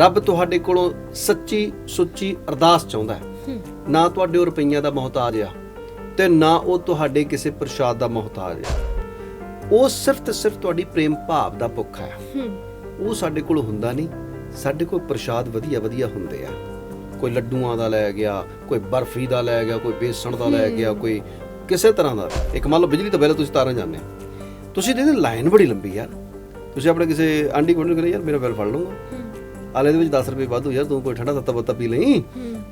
ਰੱਬ ਤੁਹਾਡੇ ਕੋਲੋਂ ਸੱਚੀ ਸੁੱਚੀ ਅਰਦਾਸ ਚਾਹੁੰਦਾ ਹੈ। ਨਾ ਤੁਹਾਡੇ ਉਹ ਰੁਪਈਆਂ ਦਾ ਮੁਹਤਾਜ ਆ ਤੇ ਨਾ ਉਹ ਤੁਹਾਡੇ ਕਿਸੇ ਪ੍ਰਸ਼ਾਦ ਦਾ ਮੁਹਤਾਜ ਆ। ਉਹ ਸਿਰਫ ਤੇ ਸਿਰਫ ਤੁਹਾਡੀ ਪ੍ਰੇਮ ਭਾਵ ਦਾ ਭੁੱਖ ਹੈ। ਉਹ ਸਾਡੇ ਕੋਲ ਹੁੰਦਾ ਨਹੀਂ। ਸਾਡੇ ਕੋਲ ਪ੍ਰਸ਼ਾਦ ਵਧੀਆ ਵਧੀਆ ਹੁੰਦੇ ਆ। ਕੋਈ ਲੱਡੂਆਂ ਦਾ ਲੈ ਗਿਆ ਕੋਈ ਬਰਫੀ ਦਾ ਲੈ ਗਿਆ ਕੋਈ ਬੇਸਣ ਦਾ ਲੈ ਗਿਆ ਕੋਈ ਕਿਸੇ ਤਰ੍ਹਾਂ ਦਾ। ਇੱਕ ਮੰਨ ਲਓ ਬਿਜਲੀ ਤੋਂ ਬਿੱਲ ਤੁਸੀਂ ਤਾਰਨ ਜਾਂਦੇ ਤੁਸੀਂ ਦੇਖਦੇ ਲਾਈਨ ਬੜੀ ਲੰਬੀ ਯਾਰ। ਤੁਸੀਂ ਆਪਣੇ ਕਿਸੇ ਆਂਡੀ ਨੂੰ ਕਹਿੰਦੇ ਯਾਰ ਮੇਰਾ ਬਿੱਲ ਫੜ ਲਊਗਾ। ਆਲੇ ਦੇ ਵਿੱਚ 10 ਰੁਪਏ ਵਾਧੂ ਯਾਰ ਤੂੰ ਕੋਈ ਠੰਡਾ ਤੱਤਾ ਬੱਤਾ ਪੀ ਲਈ।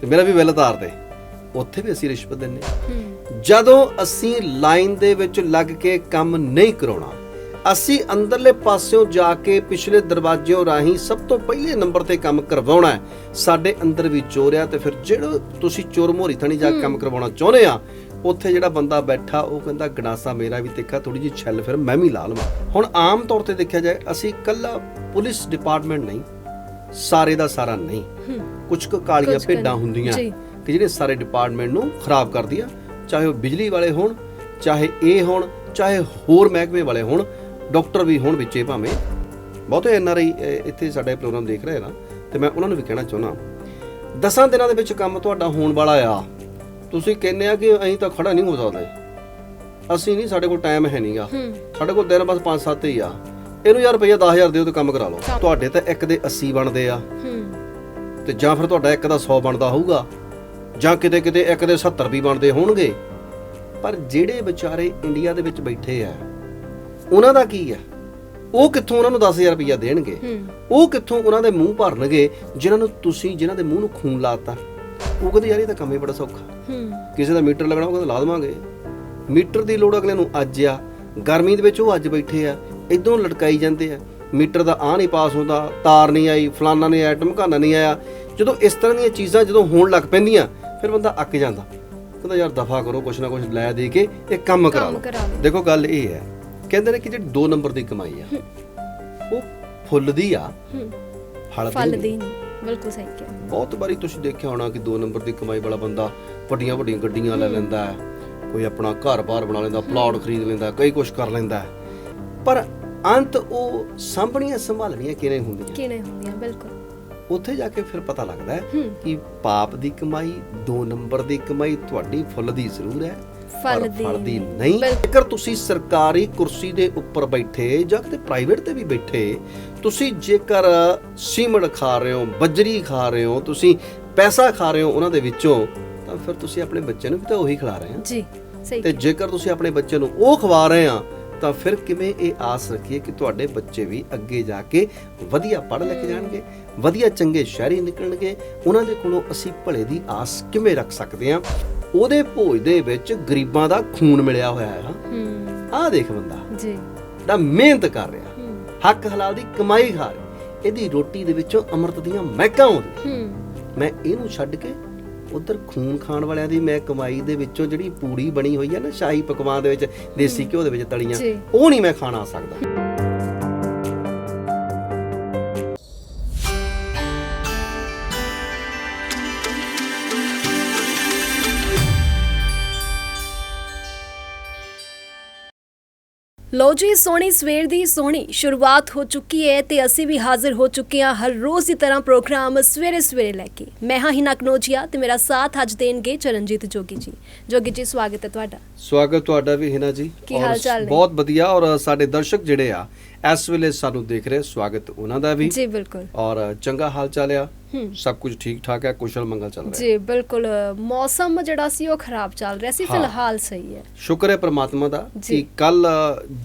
ਤੇ ਮੇਰਾ ਵੀ ਬਿੱਲ ਤਾਰ ਦੇ। ਉੱਥੇ ਵੀ ਅਸੀਂ ਰਿਸ਼ਵਤ ਦਿੰਨੇ ਜਦੋਂ ਅਸੀਂ ਲਾਈਨ ਦੇ ਵਿੱਚ ਲੱਗ ਕੇ ਕੰਮ ਨਹੀਂ ਕਰਾਉਣਾ ਅਸੀਂ ਅੰਦਰਲੇ ਪਾਸਿਓਂ ਜਾ ਕੇ ਪਿਛਲੇ ਦਰਵਾਜ਼ਿਓਂ ਰਾਹੀਂ ਸਭ ਤੋਂ ਪਹਿਲੇ ਨੰਬਰ ਤੇ ਕੰਮ ਕਰਵਾਉਣਾ ਹੈ। ਸਾਡੇ ਅੰਦਰ ਵੀ ਚੋਰ ਆ ਤੇ ਫਿਰ ਜਿਹੜਾ ਤੁਸੀਂ ਚੋਰ ਮੋਰੀ ਥਣੀ ਜਾ ਕੇ ਕੰਮ ਕਰਵਾਉਣਾ ਚਾਹੁੰਦੇ ਆ ਉੱਥੇ ਜਿਹੜਾ ਬੰਦਾ ਬੈਠਾ ਉਹ ਕਹਿੰਦਾ ਗਣਾਸਾ ਮੇਰਾ ਵੀ ਤਿੱਖਾ ਥੋੜੀ ਜਿਹੀ ਛੱਲ ਫਿਰ ਮੈਂ ਵੀ ਲਾ ਲਵਾਂ। ਹੁਣ ਆਮ ਤੌਰ ਤੇ ਦੇਖਿਆ ਜਾਏ ਅਸੀਂ ਕੱਲਾ ਪੁਲਿਸ ਡਿਪਾਰਟਮੈਂਟ ਨਹੀਂ। ਸਾਰੇ ਦਾ ਸਾਰਾ ਨਹੀਂ। ਕੁਝ ਕੁ ਕਾਲੀਆਂ ਭੇਡਾਂ ਹੁੰਦੀਆਂ। ਕਿ ਜਿਹੜੇ ਸਾਰੇ ਡਿਪਾਰਟਮੈਂਟ ਨੂੰ ਖਰਾਬ ਕਰਦੀ ਆ ਚਾਹੇ ਉਹ ਬਿਜਲੀ ਵਾਲੇ ਹੋਣ ਚਾਹੇ ਇਹ ਹੋਣ ਚਾਹੇ ਹੋਰ ਮਹਿਕਮੇ ਵਾਲੇ ਹੋਣ ਡਾਕਟਰ ਵੀ ਹੋਣ ਵਿੱਚੇ ਭਾਵੇਂ। ਬਹੁਤੇ ਐਨ ਆਰ ਆਈ ਇੱਥੇ ਸਾਡਾ ਪ੍ਰੋਗਰਾਮ ਦੇਖ ਰਹੇ ਨਾ ਤੇ ਮੈਂ ਉਹਨਾਂ ਨੂੰ ਵੀ ਕਹਿਣਾ ਚਾਹੁੰਦਾ। ਦਸਾਂ ਦਿਨਾਂ ਦੇ ਵਿੱਚ ਕੰਮ ਤੁਹਾਡਾ ਹੋਣ ਵਾਲਾ ਆ। ਤੁਸੀਂ ਕਹਿੰਦੇ ਆ ਕਿ ਅਸੀਂ ਤਾਂ ਖੜਾ ਨਹੀਂ ਹੋ ਸਕਦੇ। ਅਸੀਂ ਨਹੀਂ ਸਾਡੇ ਕੋਲ ਟਾਈਮ ਹੈ ਨਹੀਂਗਾ ਸਾਡੇ ਕੋਲ ਦਿਨ ਬਸ 5-7 ਹੀ ਆ। ਇਹਨੂੰ ਯਾਰ ਰੁਪਈਆ 10000 ਦਿਓ ਤੇ ਕੰਮ ਕਰਾ ਲਓ। ਤੁਹਾਡੇ ਤਾਂ ਇੱਕ ਦੇ 80 ਬਣਦੇ ਆ। ਹੂੰ। ਤੇ ਜਾਂ ਫਿਰ ਤੁਹਾਡਾ ਇੱਕ ਦਾ 100 ਬਣਦਾ ਹੋਊਗਾ ਜਾਂ ਕਿਤੇ ਕਿਤੇ ਇੱਕ ਦੇ 70 ਵੀ ਬਣਦੇ ਹੋਣਗੇ। ਪਰ ਜਿਹੜੇ ਵਿਚਾਰੇ ਇੰਡੀਆ ਦੇ ਵਿੱਚ ਬੈਠੇ ਆ ਉਹਨਾਂ ਦਾ ਕੀ ਆ? ਉਹ ਕਿੱਥੋਂ ਉਹਨਾਂ ਨੂੰ 10000 ਰੁਪਇਆ ਦੇਣਗੇ? ਉਹ ਕਿੱਥੋਂ ਉਹਨਾਂ ਦੇ ਮੂੰਹ ਭਰਨਗੇ ਜਿਨ੍ਹਾਂ ਨੂੰ ਤੁਸੀਂ ਜਿਨ੍ਹਾਂ ਦੇ ਮੂੰਹ ਨੂੰ ਖੂਨ ਲਾਤਾ? ਉਹ ਕਹਿੰਦੇ ਯਾਰ ਇਹ ਤਾਂ ਕੰਮ ਹੀ ਬੜਾ ਸੌਖਾ। ਹੂੰ। ਕਿਸੇ ਦਾ ਮੀਟਰ ਲੱਗਣਾ ਉਹ ਕਹਿੰਦਾ ਲਾ ਦੇਵਾਂਗੇ। ਮੀਟਰ ਦੀ ਲੋੜ ਅਗਲੇ ਨੂੰ ਅੱਜ ਆ। ਗਰਮੀ ਦੇ ਵਿੱਚ ਉਹ ਅੱਜ ਬੈਠੇ ਆ। ਇਧਰੋਂ ਲਟਕਾਈ ਜਾਂਦੇ ਆ। ਮੀਟਰ ਦਾ ਆ ਨਹੀਂ ਪਾਸ ਹੁੰਦਾ ਤਾਰ ਨਹੀਂ ਆਈ ਫਲਾਨਾ ਨਹੀਂ ਆਇਆ ਟਮਕਾਨਾ ਨਹੀਂ ਆਇਆ। ਜਦੋਂ ਇਸ ਤਰ੍ਹਾਂ ਦੀਆਂ ਚੀਜ਼ਾਂ ਜਦੋਂ ਹੋਣ ਲੱਗ ਪੈਂਦੀਆਂ ਫਿਰ ਬੰਦਾ ਅੱਕ ਜਾਂਦਾ। ਕਹਿੰਦਾ ਯਾਰ ਦਫਾ ਕਰੋ ਕੁਛ ਨਾ ਕੁਛ ਲੈ ਦੇ ਕੇ ਇਹ ਕੰਮ ਕਰਾ ਲਓ। ਦੇਖੋ ਗੱਲ ਇਹ ਹੈ ਕਹਿੰਦੇ ਨੇ ਕਿ ਜਿਹੜੀ 2 ਨੰਬਰ ਦੀ ਕਮਾਈ ਆ ਉਹ ਫੁੱਲਦੀ ਆ ਹੂੰ। ਹਲਦੀ ਫਲ ਨਹੀਂ। ਦੀ ਨਹੀਂ। ਬਿਲਕੁਲ ਸਹੀ ਕਿਹਾ। ਬਹੁਤ ਵਾਰੀ ਤੁਸੀਂ ਦੇਖਿਆ ਹੋਣਾ ਕਿ 2 ਨੰਬਰ ਦੀ ਕਮਾਈ ਵਾਲਾ ਬੰਦਾ ਵੱਡੀਆਂ ਵੱਡੀਆਂ ਗੱਡੀਆਂ ਲੈ ਲੈਂਦਾ ਹੈ ਕੋਈ ਆਪਣਾ ਘਰ-ਬਾਰ ਬਣਾ ਲੈਂਦਾ ਪਲਾਟ ਖਰੀਦ ਲੈਂਦਾ ਕਈ ਕੁਝ ਕਰ ਲੈਂਦਾ। ਪਰ ਅੰਤ ਉਹ ਸਾਂਭਣੀਆਂ ਸੰਭਾਲਣੀਆਂ ਕਿਵੇਂ ਹੁੰਦੀਆਂ? ਕਿਨੇ ਹੁੰਦੀਆਂ? ਬਿਲਕੁਲ। ਉੱਥੇ ਜਾ ਕੇ ਫਿਰ ਪਤਾ ਲੱਗਦਾ ਹੈ ਕਿ ਪਾਪ ਦੀ ਕਮਾਈ 2 ਨੰਬਰ ਦੀ ਕਮਾਈ ਤੁਹਾਡੀ ਫੁੱਲ ਦੀ ਜ਼ਰੂਰ ਹੈ ਫਲ ਦੀ ਨਹੀਂ। ਜੇਕਰ ਤੁਸੀਂ ਸਰਕਾਰੀ ਕੁਰਸੀ ਦੇ ਉੱਪਰ ਬੈਠੇ ਜਾਂ ਕਿਤੇ ਪ੍ਰਾਈਵੇਟ ਤੇ ਵੀ ਬੈਠੇ ਤੁਸੀਂ ਜੇਕਰ ਸੀਮਟ ਖਾ ਰਹੇ ਹੋ ਬਜਰੀ ਖਾ ਰਹੇ ਹੋ ਤੁਸੀਂ ਪੈਸਾ ਖਾ ਰਹੇ ਹੋ ਉਹਨਾਂ ਦੇ ਵਿੱਚੋਂ ਤਾਂ ਫਿਰ ਤੁਸੀਂ ਆਪਣੇ ਬੱਚੇ ਨੂੰ ਵੀ ਤਾਂ ਉਹੀ ਖਿਲਾ ਰਹੇ ਹੋ ਜੀ ਸਹੀ ਤੇ ਜੇਕਰ ਤੁਸੀਂ ਆਪਣੇ ਬੱਚੇ ਨੂੰ ਉਹ ਖਵਾ ਰਹੇ ਆ ਤਾਂ ਫਿਰ ਕਿਵੇਂ ਇਹ ਆਸ ਰੱਖੀਏ ਕਿ ਤੁਹਾਡੇ ਬੱਚੇ ਵੀ ਅੱਗੇ ਜਾ ਕੇ ਵਧੀਆ ਪੜ੍ਹ ਲਿਖ ਜਾਣਗੇ ਵਧੀਆ ਚੰਗੇ ਸ਼ਹਿਰੀ ਨਿਕਲਣਗੇ ਉਹਨਾਂ ਦੇ ਕੋਲੋਂ ਅਸੀਂ ਭਲੇ ਦੀ ਆਸ ਕਿਵੇਂ ਰੱਖ ਸਕਦੇ ਆ ਉਹਦੇ ਭੋਜ ਦੇ ਵਿੱਚ ਗਰੀਬਾਂ ਦਾ ਖੂਨ ਮਿਲਿਆ ਹੋਇਆ ਹੈ। ਹੂੰ ਆਹ ਦੇਖ ਬੰਦਾ। ਜੀ। ਜਿਹੜਾ ਮਿਹਨਤ ਕਰ ਰਿਹਾ ਹੂੰ ਹੱਕ ਹਲਾਲ ਦੀ ਕਮਾਈ ਖਾ ਰਿਹਾ ਇਹਦੀ ਰੋਟੀ ਦੇ ਵਿੱਚੋਂ ਅੰਮ੍ਰਿਤ ਦੀਆਂ ਮਹਿਕਾਂ ਆਉਂਦੀਆਂ। ਹੂੰ ਮੈਂ ਇਹਨੂੰ ਛੱਡ ਕੇ ਉਧਰ ਖੂਨ ਖਾਣ ਵਾਲਿਆਂ ਦੀ ਮੈਂ ਕਮਾਈ ਦੇ ਵਿੱਚੋਂ ਜਿਹੜੀ ਪੂੜੀ ਬਣੀ ਹੋਈ ਹੈ ਨਾ ਸ਼ਾਹੀ ਪਕਵਾਨ ਦੇ ਵਿੱਚ ਦੇਸੀ ਘਿਓ ਦੇ ਵਿੱਚ ਤਲੀਆਂ। ਉਹ ਨਹੀਂ ਮੈਂ ਖਾਣਾ ਸਕਦਾ ਲੋ ਜੀ ਸੋਹਣੀ ਸਵੇਰ ਦੀ ਸੋਹਣੀ ਸ਼ੁਰੂਆਤ ਹੋ ਚੁੱਕੀ ਹੈ ਤੇ ਅਸੀਂ ਵੀ ਹਾਜ਼ਰ ਹੋ ਚੁੱਕੇ ਹਾਂ ਹਰ ਰੋਜ਼ ਦੀ ਤਰ੍ਹਾਂ ਪ੍ਰੋਗਰਾਮ ਸਵੇਰੇ ਸਵੇਰੇ ਲੈ ਕੇ। ਮੈਂ ਹਾਂ ਹਿਨਾ ਕਨੋਜੀਆ ਤੇ ਮੇਰਾ ਸਾਥ ਅੱਜ ਦੇਣਗੇ ਚਰਨਜੀਤ ਜੋਗੀ ਜੀ। ਜੋਗੀ ਜੀ ਸਵਾਗਤ ਹੈ ਤੁਹਾਡਾ। ਸਵਾਗਤ ਤੁਹਾਡਾ ਵੀ ਹਿਨਾ ਜੀ। ਕੀ ਹਾਲ ਚਾਲ ਨੇ? ਬਹੁਤ ਵਧੀਆ ਔਰ ਸਾਡੇ ਦਰਸ਼ਕ ਜਿਹੜੇ ਆ ਇਸ ਵੇਲੇ ਸਾਨੂੰ ਦੇਖ ਰਹੇ ਸਵਾਗਤ ਉਹਨਾਂ ਦਾ ਵੀ। ਜੀ ਬਿਲਕੁਲ। ਔਰ ਚੰਗਾ ਹਾਲ ਚਾਲ ਆ। ਸਭ ਕੁਝ ਠੀਕ ਠਾਕ ਹੈ ਕੁਸ਼ਲ ਮੰਗਲ ਚੱਲ ਰਿਹਾ ਜੀ ਬਿਲਕੁਲ ਮੌਸਮ ਜਿਹੜਾ ਸੀ ਉਹ ਖਰਾਬ ਚੱਲ ਰਿਹਾ ਸੀ। ਫਿਲਹਾਲ ਸਹੀ ਹੈ। ਸ਼ੁਕਰ ਹੈ ਪ੍ਰਮਾਤਮਾ ਦਾ। ਕਿ ਕੱਲ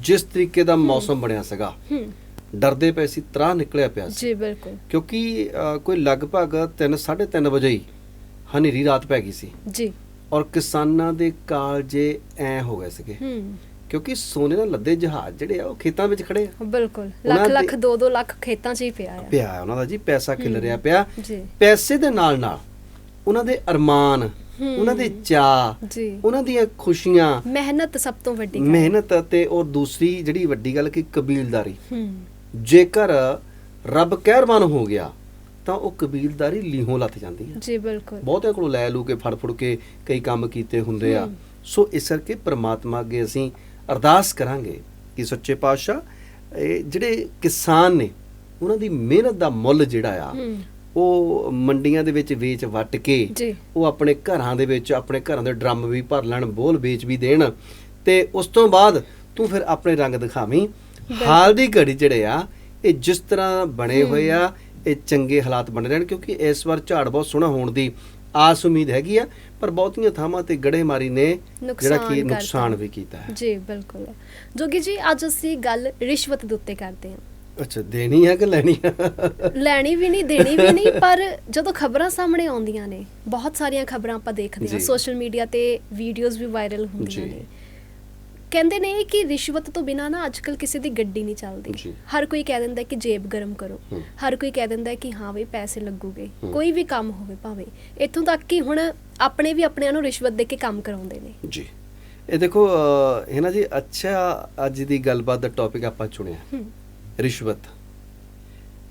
ਜਿਸ ਤਰੀਕੇ ਦਾ ਮੌਸਮ ਬਣਿਆ ਸੀਗਾ ਹੂੰ। ਡਰਦੇ ਪਏ ਸੀ ਤਰਾ ਨਿਕਲਿਆ ਪਿਆ ਸੀ। ਜੀ ਬਿਲਕੁਲ। ਕਿਉਂਕਿ ਕੋਈ ਲਗਭਗ 3 3:30 ਵਜੇ ਹੀ ਹਨੇਰੀ ਰਾਤ ਪੈ ਗਈ ਸੀ। ਜੀ। ਔਰ ਕਿਸਾਨਾਂ ਦੇ ਕਾਲਜੇ ਐ ਹੋ ਗਏ ਸੀਗੇ। ਹੂੰ। ਕਿਉਂਕਿ ਸੋਨੇ ਨਾਲ ਲੱਦੇ ਜਹਾਜ਼ ਜਿਹੜੇ ਆ ਉਹ ਖੇਤਾਂ ਵਿੱਚ ਖੜੇ ਆ। ਬਿਲਕੁਲ ਲੱਖ ਦੇ- ਲੱਖ 2-2 ਲੱਖ ਖੇਤਾਂ 'ਚ ਹੀ ਪਿਆ ਆ। ਪਿਆ ਉਹਨਾਂ ਦਾ ਜੀ ਪੈਸਾ ਖਿਲ। ਰਿਹਾ ਪਿਆ। ਜੀ। ਪੈਸੇ ਦੇ ਨਾਲ ਨਾਲ ਉਹਨਾਂ ਦੇ ਅਰਮਾਨ। ਉਹਨਾਂ ਦੇ ਚਾਹ ਜੀ। ਉਹਨਾਂ ਦੀਆਂ ਖੁਸ਼ੀਆਂ ਮਿਹਨਤ ਸਭ ਤੋਂ ਵੱਡੀ ਗੱਲ। ਮਿਹਨਤ ਅਤੇ ਔਰ ਦੂਸਰੀ ਜਿਹੜੀ ਵੱਡੀ ਗੱਲ ਕਿ ਕਬੀਲਦਾਰੀ। ਹੂੰ। ਜੇਕਰ ਰੱਬ ਕਹਿਰਵਾਨ ਹੋ ਗਿਆ ਤਾਂ ਉਹ ਕਬੀਲਦਾਰੀ ਲੀਹੋਂ ਲੱਥ ਜਾਂਦੀ ਹੈ ਜੀ ਬਿਲਕੁਲ। ਬਹੁਤਿਆਂ ਕੋਲੋਂ ਲੈ ਲੂ ਕੇ ਫੜ ਫੜ ਕੇ ਕਈ ਕੰਮ ਕੀਤੇ ਹੁੰਦੇ ਆ। ਸੋ ਇਸ ਕਰਕੇ ਪ੍ਰਮਾਤਮਾ ਅੱਗੇ ਅਸੀਂ ਅਰਦਾਸ ਕਰਾਂਗੇ ਕਿ ਸੱਚੇ ਪਾਤਸ਼ਾਹ ਇਹ ਜਿਹੜੇ ਕਿਸਾਨ ਨੇ ਉਹਨਾਂ ਦੀ ਮਿਹਨਤ ਦਾ ਮੁੱਲ ਜਿਹੜਾ ਆ ਉਹ ਮੰਡੀਆਂ ਦੇ ਵਿੱਚ ਵੇਚ ਵੱਟ ਕੇ ਉਹ ਆਪਣੇ ਘਰਾਂ ਦੇ ਵਿੱਚ ਆਪਣੇ ਘਰਾਂ ਦੇ ਡਰਮ ਵੀ ਭਰ ਲੈਣ ਬੋਲ ਵੇਚ ਵੀ ਦੇਣ ਤੇ ਉਸ ਤੋਂ ਬਾਅਦ ਤੂੰ ਫਿਰ ਆਪਣੇ ਰੰਗ ਦਿਖਾਵੀਂ। ਹਾਲ ਦੀ ਘੜੀ ਜਿਹੜੇ ਆ ਇਹ ਜਿਸ ਤਰ੍ਹਾਂ ਬਣੇ ਹੋਏ ਆ ਇਹ ਚੰਗੇ ਹਾਲਾਤ ਬਣ ਰਹੇ ਨੇ ਕਿਉਂਕਿ ਇਸ ਵਾਰ ਝਾੜ ਬਹੁਤ ਸੋਹਣਾ ਹੋਣ ਦੀ ਆਸ ਉਮੀਦ ਹੈਗੀ ਆ। ਪਰ ਬਹੁਤੀਆਂ ਥਾਵਾਂ ਤੇ ਗੜੇਮਾਰੀ ਨੇ ਜਿਹੜਾ ਕਿ। ਨੁਕਸਾਨ ਵੀ ਕੀਤਾ ਹੈ ਜੀ ਬਿਲਕੁਲ ਜੋਗੀ ਜੀ ਅੱਜ ਅਸੀਂ ਗੱਲ ਰਿਸ਼ਵਤ ਦੇ ਉੱਤੇ ਕਰਦੇ ਹਾਂ ਅੱਛਾ ਦੇਣੀ ਹੈ ਕਿ ਲੈਣੀ ਹੈ ਲੈਣੀ ਵੀ ਨਹੀਂ ਦੇਣੀ ਵੀ ਨਹੀਂ ਪਰ ਜਦੋਂ ਖਬਰਾਂ ਸਾਹਮਣੇ ਆਉਂਦੀਆਂ ਨੇ ਬਹੁਤ ਸਾਰੀਆਂ ਖਬਰਾਂ ਆਪਾਂ ਦੇਖਦੇ ਹਾਂ। ਸੋਸ਼ਲ ਮੀਡੀਆ ਤੇ ਵੀਡੀਓਜ਼ ਵੀ ਵਾਇਰਲ ਹੁੰਦੀਆਂ। ਨੇ ਕਹਿੰਦੇ ਨੇ ਕਿ ਰਿਸ਼ਵਤ ਤੋਂ ਬਿਨਾ ਨਾ ਅੱਜਕੱਲ ਕਿਸੇ ਦੀ ਗੱਡੀ ਨਹੀਂ ਚੱਲਦੀ। ਹਰ ਕੋਈ ਕਹਿ ਦਿੰਦਾ ਕਿ ਜੇਬ ਗਰਮ ਕਰੋ। ਹਰ ਕੋਈ ਕਹਿ ਦਿੰਦਾ ਕਿ ਹਾਂ ਬਈ ਪੈਸੇ ਲੱਗੂਗੇ। ਕੋਈ ਵੀ ਕੰਮ ਹੋਵੇ ਭਾਵੇਂ। ਇੱਥੋਂ ਤੱਕ ਕਿ ਹੁਣ ਆਪਣੇ ਵੀ ਆਪਣਿਆਂ ਨੂੰ ਰਿਸ਼ਵਤ ਦੇ ਕੇ ਕੰਮ ਕਰਾਉਂਦੇ ਨੇ। ਜੀ। ਇਹ ਦੇਖੋ ਹੈ ਨਾ ਜੀ ਅੱਛਾ ਅੱਜ ਦੀ ਗੱਲਬਾਤ ਦਾ ਟੌਪਿਕ ਆਪਾਂ ਚੁਣਿਆ। ਰਿਸ਼ਵਤ।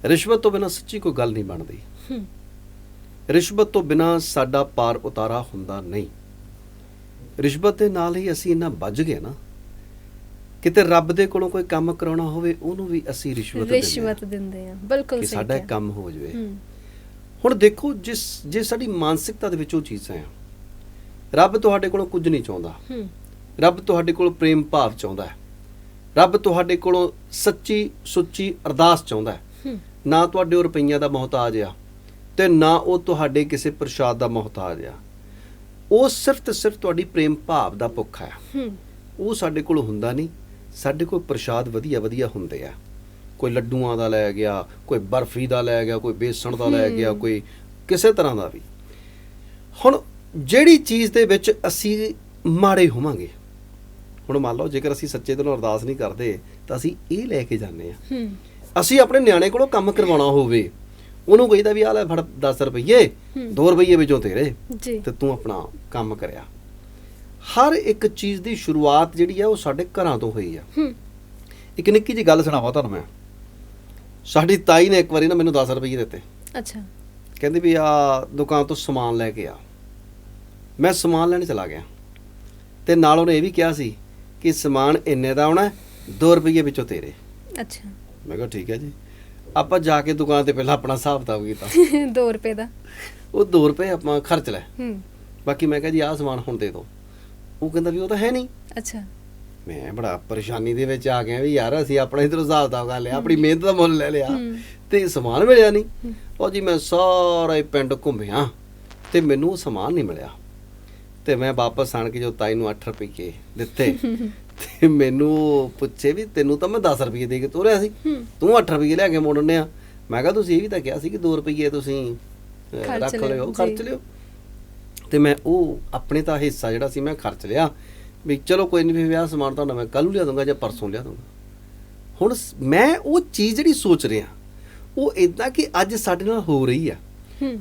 ਰਿਸ਼ਵਤ ਤੋਂ ਬਿਨਾਂ ਸੱਚੀ ਕੋਈ ਗੱਲ ਨਹੀਂ ਬਣਦੀ। ਰਿਸ਼ਵਤ ਤੋਂ ਬਿਨਾਂ ਸਾਡਾ ਪਾਰ ਉਤਾਰਾ ਹੁੰਦਾ ਨਹੀਂ। ਰਿਸ਼ਵਤ ਦੇ ਨਾਲ ਹੀ ਅਸੀਂ ਇੰਨਾ ਵੱਜ ਗਏ ਨਾ। ਕਿਤੇ ਰੱਬ ਦੇ ਕੋਲੋਂ ਕੋਈ ਕੰਮ ਕਰਾਉਣਾ ਹੋਵੇ ਉਹਨੂੰ ਵੀ ਅਸੀਂ ਰਿਸ਼ਵਤ ਦਿੰਦੇ ਰਿਸ਼ਵਤ ਦਿੰਦੇ ਆ ਬਿਲਕੁਲ ਕਿ ਸਹੀ ਸਾਡਾ ਇਹ ਕਿਹਾ। ਕੰਮ ਹੋ ਜਾਵੇ। ਹੁਣ ਦੇਖੋ ਜਿਸ ਜੇ ਸਾਡੀ ਮਾਨਸਿਕਤਾ ਦੇ ਵਿੱਚ ਉਹ ਚੀਜ਼ਾਂ ਆ ਰੱਬ ਤੁਹਾਡੇ ਕੋਲੋਂ ਕੁਝ ਨਹੀਂ ਚਾਹੁੰਦਾ। ਰੱਬ ਤੁਹਾਡੇ ਕੋਲੋਂ ਪ੍ਰੇਮ ਭਾਵ ਚਾਹੁੰਦਾ ਹੈ। ਰੱਬ ਤੁਹਾਡੇ ਕੋਲੋਂ ਸੱਚੀ ਸੁੱਚੀ ਅਰਦਾਸ ਚਾਹੁੰਦਾ ਹੈ। ਨਾ ਤੁਹਾਡੇ ਉਹ ਰੁਪਈਆਂ ਦਾ ਮੁਹਤਾਜ ਆ ਤੇ ਨਾ ਉਹ ਤੁਹਾਡੇ ਕਿਸੇ ਪ੍ਰਸ਼ਾਦ ਦਾ ਮੁਹਤਾਜ ਆ। ਉਹ ਸਿਰਫ ਤੇ ਸਿਰਫ ਤੁਹਾਡੀ ਪ੍ਰੇਮ ਭਾਵ ਦਾ ਭੁੱਖ ਆ ਹੂੰ। ਉਹ ਸਾਡੇ ਕੋਲ ਹੁੰਦਾ ਨਹੀਂ। ਸਾਡੇ ਕੋਲ ਪ੍ਰਸ਼ਾਦ ਵਧੀਆ ਵਧੀਆ ਹੁੰਦੇ ਆ। ਕੋਈ ਲੱਡੂਆਂ ਦਾ ਲੈ ਗਿਆ ਕੋਈ ਬਰਫੀ ਦਾ ਲੈ ਗਿਆ ਕੋਈ ਬੇਸਣ ਦਾ ਲੈ ਗਿਆ। ਕੋਈ ਕਿਸੇ ਤਰ੍ਹਾਂ ਦਾ ਵੀ। ਹੁਣ ਜਿਹੜੀ ਚੀਜ਼ ਦੇ ਵਿੱਚ ਅਸੀਂ ਮਾੜੇ ਹੋਵਾਂਗੇ ਹੁਣ ਮੰਨ ਲਓ ਜੇਕਰ ਅਸੀਂ ਸੱਚੇ ਦਿਲੋਂ ਅਰਦਾਸ ਨਹੀਂ ਕਰਦੇ ਤਾਂ ਅਸੀਂ ਇਹ ਲੈ ਕੇ ਜਾਂਦੇ ਆ। ਅਸੀਂ ਆਪਣੇ ਨਿਆਣੇ ਕੋਲੋਂ ਕੰਮ ਕਰਵਾਉਣਾ ਹੋਵੇ ਉਹਨੂੰ ਕਹੀਦਾ ਵੀ ਆ ਲੈ ਫੜ 10 ਰੁਪਏ ਹੂੰ। 2 ਰੁਪਏ ਵਿੱਚੋਂ ਤੇਰੇ ਤੇ ਤੂੰ ਆਪਣਾ ਕੰਮ ਕਰਿਆ। ਹਰ ਇੱਕ ਚੀਜ਼ ਦੀ ਸ਼ੁਰੂਆਤ ਜਿਹੜੀ ਆ ਉਹ ਸਾਡੇ ਘਰਾਂ ਤੋਂ ਹੋਈ ਆ। ਹੂੰ। ਇੱਕ ਨਿੱਕੀ ਜੀ ਗੱਲ ਸੁਣਾਵਾਂ ਤੁਹਾਨੂੰ ਮੈਂ। ਸਾਡੀ ਤਾਈ ਨੇ ਇੱਕ ਵਾਰੀ ਨਾ ਮੈਨੂੰ 10 ਰੁਪਏ ਦਿੱਤੇ। ਅੱਛਾ। ਕਹਿੰਦੀ ਵੀ ਆ ਦੁਕਾਨ ਤੋਂ ਸਮਾਨ ਲੈ ਕੇ ਆ। ਮੈਂ ਸਮਾਨ ਲੈਣ ਚਲਾ ਗਿਆ। ਤੇ ਨਾਲ ਉਹਨੇ ਇਹ ਵੀ ਕਿਹਾ ਸੀ ਕਿ ਸਮਾਨ ਇੰਨੇ ਦਾ ਆਉਣਾ 2 ਰੁਪਏ ਵਿੱਚੋਂ ਤੇਰੇ। ਅੱਛਾ। ਮੈਂ ਕਿਹਾ ਠੀਕ ਹੈ ਜੀ। ਆਪਾਂ ਜਾ ਕੇ ਦੁਕਾਨ ਤੇ ਪਹਿਲਾਂ ਆਪਣਾ ਹਿਸਾਬ ਕਿਤਾਬ ਕੀਤਾ। 2 ਰੁਪਏ ਦਾ। ਉਹ 2 ਰੁਪਏ ਆਪਾਂ ਖਰਚ ਲੈ ਹੂੰ। ਬਾਕੀ ਮੈਂ ਕਿਹਾ ਜੀ ਆਹ ਸਮਾਨ ਹੁਣ ਦੇ ਦਿਓ। ਉਹ ਕਹਿੰਦਾ ਵੀ ਉਹ ਤਾਂ ਹੈ ਨਹੀਂ। ਅੱਛਾ। ਮੈਂ ਬੜਾ ਪਰੇਸ਼ਾਨੀ ਦੇ ਵਿੱਚ ਆ ਗਿਆ ਵੀ ਯਾਰ ਅਸੀਂ ਆਪਣਾ ਇਧਰ ਹਿਸਾਬ ਦਾ ਕਰ ਲਿਆ ਆਪਣੀ ਮਿਹਨਤ ਦਾ ਮੁੱਲ ਲੈ ਲਿਆ। ਤੇ ਸਮਾਨ ਮਿਲਿਆ ਨਹੀਂ। ਉਹ ਜੀ ਮੈਂ ਸਾਰਾ ਹੀ ਪਿੰਡ ਘੁੰਮਿਆ ਤੇ ਮੈਨੂੰ ਸਮਾਨ ਨਹੀਂ ਮਿਲਿਆ। ਤੇ ਮੈਂ ਵਾਪਸ ਆਣ ਕੇ ਜੋ ਤਾਈ ਨੂੰ 8 ਰੁਪਏ ਦਿੱਤੇ ਤੇ ਮੈਨੂੰ ਪੁੱਛੇ ਵੀ ਤੈਨੂੰ ਤਾਂ ਮੈਂ 10 ਰੁਪਏ ਦੇ ਕੇ ਤੋਰਿਆ ਸੀ। ਤੂੰ 8 ਰੁਪਏ ਲੈ ਕੇ ਮੋੜਨੇ ਆ ਮੈਂ ਕਿਹਾ ਤੁਸੀਂ ਇਹ ਵੀ ਤਾਂ ਕਿਹਾ ਸੀ ਕਿ 2 ਰੁਪਏ ਤੁਸੀਂ ਰੱਖ ਲਿਓ, ਖਰਚ। ਲਿਓ। ਤੇ ਮੈਂ ਉਹ ਆਪਣੇ ਤਾਂ ਹਿੱਸਾ ਜਿਹੜਾ ਸੀ ਮੈਂ ਖਰਚ ਲਿਆ। ਵੀ ਚਲੋ ਕੋਈ ਨਹੀਂ ਵੀ ਵਿਆਹ ਸਮਾਨ ਤੁਹਾਨੂੰ ਮੈਂ ਕੱਲ ਨੂੰ ਲਿਆ ਦੂੰਗਾ ਜਾਂ ਪਰਸੋਂ ਲਿਆ ਦੂੰਗਾ ਹੁਣ ਮੈਂ ਉਹ ਚੀਜ਼ ਜਿਹੜੀ ਸੋਚ ਰਿਹਾ ਉਹ ਇਦਾਂ ਕਿ ਅੱਜ ਸਾਡੇ ਨਾਲ ਹੋ ਰਹੀ ਆ।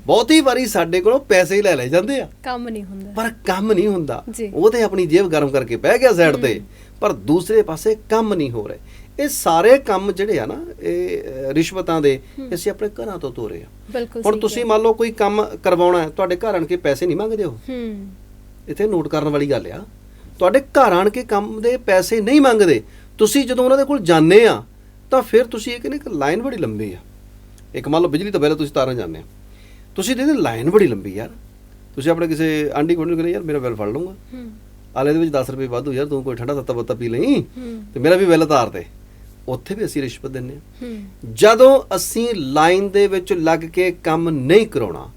ਬਹੁਤੀ ਵਾਰੀ ਸਾਡੇ ਕੋਲੋਂ ਪੈਸੇ ਹੀ ਲੈ ਲਏ ਜਾਂਦੇ ਆ। ਕੰਮ ਨਹੀਂ ਹੁੰਦਾ। ਪਰ ਕੰਮ ਨਹੀਂ ਹੁੰਦਾ। ਉਹ ਤੇ ਆਪਣੀ ਜੇਬ ਗਰਮ ਕਰਕੇ ਬਹਿ ਗਿਆ ਸਾਈਡ ਤੇ। ਪਰ ਦੂਸਰੇ ਪਾਸੇ ਕੰਮ ਨਹੀਂ ਹੋ ਰਹੇ। ਇਹ ਸਾਰੇ ਕੰਮ ਜਿਹੜੇ ਆ ਨਾ ਇਹ ਰਿਸ਼ਵਤਾਂ ਦੇ ਅਸੀਂ ਆਪਣੇ ਘਰਾਂ ਤੋਂ ਤੋਰੇ ਆ। ਹੁਣ ਤੁਸੀਂ। ਮੰਨ ਲਓ ਕੋਈ ਕੰਮ ਕਰਵਾਉਣਾ ਹੈ ਤੁਹਾਡੇ ਘਰ ਆਣ ਕੇ ਪੈਸੇ ਨਹੀਂ ਮੰਗਦੇ ਹੋ ਹੂੰ। ਇੱਥੇ ਨੋਟ ਕਰਨ ਵਾਲੀ ਗੱਲ ਆ। ਤੁਹਾਡੇ ਘਰ ਆਣ ਕੇ ਕੰਮ ਦੇ ਪੈਸੇ ਨਹੀਂ ਮੰਗਦੇ ਤੁਸੀਂ ਜਦੋਂ ਉਹਨਾਂ ਦੇ ਕੋਲ ਜਾਂਦੇ ਆ ਤਾਂ ਫਿਰ ਤੁਸੀਂ ਇਹ ਕਹਿੰਦੇ ਕਿ ਲਾਈਨ ਬੜੀ ਲੰਬੀ ਆ। ਇੱਕ ਮੰਨ ਲਓ ਬਿਜਲੀ ਤੋਂ ਪਹਿਲਾਂ ਤੁਸੀਂ ਤਾਰਾਂ ਜਾਂਦੇ ਆ। ਤੁਸੀਂ ਦੇਖਦੇ ਲਾਈਨ ਬੜੀ ਲੰਬੀ ਯਾਰ। ਤੁਸੀਂ ਆਪਣੇ ਕਿਸੇ ਆਂਢੀ ਗੁਆਂਢੀ ਨੂੰ ਕਹਿੰਦੇ ਯਾਰ ਮੇਰਾ ਬਿੱਲ ਫੜ ਲਊਗਾ। ਆਲੇ ਦੇ ਵਿੱਚ 10 ਰੁਪਏ ਵਾਧੂ ਯਾਰ ਤੂੰ ਕੋਈ ਠੰਡਾ ਤੱਤਾ ਬੱਤਾ ਪੀ ਲਈ ਤੇ ਮੇਰਾ ਵੀ ਬਿੱਲ ਤਾਰ ਦੇ। ਉੱਥੇ ਵੀ ਅਸੀਂ ਰਿਸ਼ਵਤ ਦਿੰਨੇ ਆ ਹੂੰ। ਜਦੋਂ ਅਸੀਂ ਲਾਈਨ ਦੇ ਵਿੱਚ ਲੱਗ ਕੇ ਕੰਮ ਨਹੀਂ ਕਰਾਉਣਾ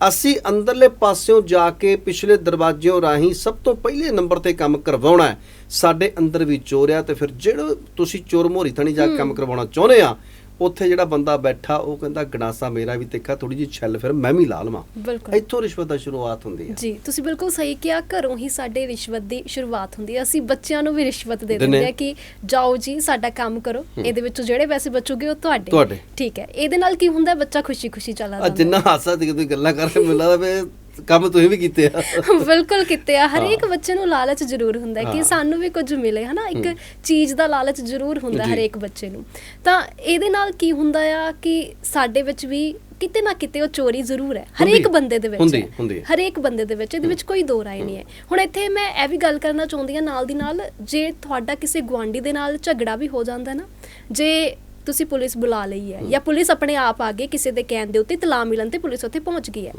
ਅਸੀਂ ਅੰਦਰਲੇ ਪਾਸਿਓਂ ਜਾ ਕੇ ਪਿਛਲੇ ਦਰਵਾਜ਼ਿਓਂ ਰਾਹੀਂ ਸਭ ਤੋਂ ਪਹਿਲੇ ਨੰਬਰ ਤੇ ਕੰਮ ਕਰਵਾਉਣਾ ਹੈ ਸਾਡੇ ਅੰਦਰ ਵੀ ਚੋਰ ਆ ਤੇ ਫਿਰ ਜਿਹੜਾ ਤੁਸੀਂ ਚੋਰ ਮੋਰੀ ਥਣੀ ਜਾ ਕੇ ਕੰਮ ਕਰਵਾਉਣਾ ਚਾਹੁੰਦੇ ਆ ਉੱਥੇ ਜਿਹੜਾ ਬੰਦਾ ਬੈਠਾ ਉਹ ਕਹਿੰਦਾ ਗਣਾਸਾ ਮੇਰਾ ਵੀ ਤਿੱਖਾ ਥੋੜੀ ਜਿਹੀ ਛੱਲ ਫਿਰ ਮੈਂ ਵੀ ਲਾ ਲਵਾਂ। ਬਿਲਕੁਲ। ਇੱਥੋਂ ਰਿਸ਼ਵਤ ਦਾ ਸ਼ੁਰੂਆਤ ਹੁੰਦੀ ਹੈ ਜੀ ਤੁਸੀਂ ਬਿਲਕੁਲ ਸਹੀ ਕਿਹਾ ਘਰੋਂ ਹੀ ਸਾਡੇ ਰਿਸ਼ਵਤ ਦੀ ਸ਼ੁਰੂਆਤ ਹੁੰਦੀ ਹੈ ਅਸੀਂ ਬੱਚਿਆਂ ਨੂੰ ਵੀ ਰਿਸ਼ਵਤ ਦੇ ਦਿੰਦੇ ਆ ਹਾਂ। ਕਿ ਜਾਓ ਜੀ ਸਾਡਾ ਕੰਮ ਕਰੋ। ਇਹਦੇ ਵਿੱਚੋਂ ਜਿਹੜੇ ਪੈਸੇ ਬਚੂਗੇ ਉਹ ਤੁਹਾਡੇ। ਤੁਹਾਡੇ। ਠੀਕ ਹੈ। ਇਹਦੇ ਨਾਲ ਕੀ ਹੁੰਦਾ? ਬੱਚਾ ਖੁਸ਼ੀ-ਖੁਸ਼ੀ ਚਲਾ ਜਾਂਦਾ ਜਿੰਨਾ ਹਾਸਾ ਤੇ ਗੱਲਾਂ ਕਰ ਰਹੇ ਮੈਨੂੰ ਲੱਗਦਾ ਵੀ ਕੰਮ ਤੁਸੀਂ ਵੀ ਕੀਤੇ ਆ। ਬਿਲਕੁਲ ਕਿਤੇ ਆ। ਹਰੇਕ ਬੱਚੇ ਨੂੰ ਲਾਲਚ ਜ਼ਰੂਰ ਹੁੰਦਾ ਕਿ। ਸਾਨੂੰ ਵੀ ਕੁਝ ਮਿਲੇ ਹਨਾ? ਇੱਕ ਚੀਜ਼ ਦਾ ਲਾਲਚ ਜ਼ਰੂਰ ਹੁੰਦਾ। ਹਰੇਕ ਬੱਚੇ ਨੂੰ। ਤਾਂ ਇਹਦੇ ਨਾਲ ਕੀ ਹੁੰਦਾ ਆ ਕਿ ਸਾਡੇ ਵਿੱਚ ਵੀ ਕਿਤੇ ਨਾ ਕਿਤੇ ਉਹ ਚੋਰੀ ਜ਼ਰੂਰ ਹੈ। ਹਰੇਕ। ਬੰਦੇ ਦੇ ਵਿੱਚ ਹੁੰਦੀ ਹੈ। ਹੁੰਦੀ ਹੈ। ਹਰੇਕ ਬੰਦੇ ਦੇ ਵਿੱਚ ਇਹਦੇ ਵਿੱਚ ਕੋਈ ਦੋ ਰਾਏ ਨਹੀਂ ਹੈ। ਹੁਣ ਇੱਥੇ ਮੈਂ ਇਹ ਵੀ ਗੱਲ ਕਰਨਾ ਚਾਹੁੰਦੀ ਹਾਂ ਨਾਲ ਦੀ ਨਾਲ ਜੇ ਤੁਹਾਡਾ ਕਿਸੇ ਗੁਆਂਢੀ ਦੇ ਨਾਲ ਝਗੜਾ ਵੀ ਹੋ ਜਾਂਦਾ ਨਾ ਜੇ ਤੁਸੀਂ ਪੁਲਿਸ ਬੁਲਾ ਲਈ ਹੈ ਜਾਂ ਪੁਲਿਸ ਆਪਣੇ ਆਪ ਆ ਗਈ ਕਿਸੇ ਦੇ ਕਹਿਣ ਦੇ ਉੱਤੇ ਤਲਾਹ ਮਿਲਣ ਤੇ ਪੁਲਿਸ ਉੱਥੇ ਪਹੁੰਚ ਗਈ ਹੈ।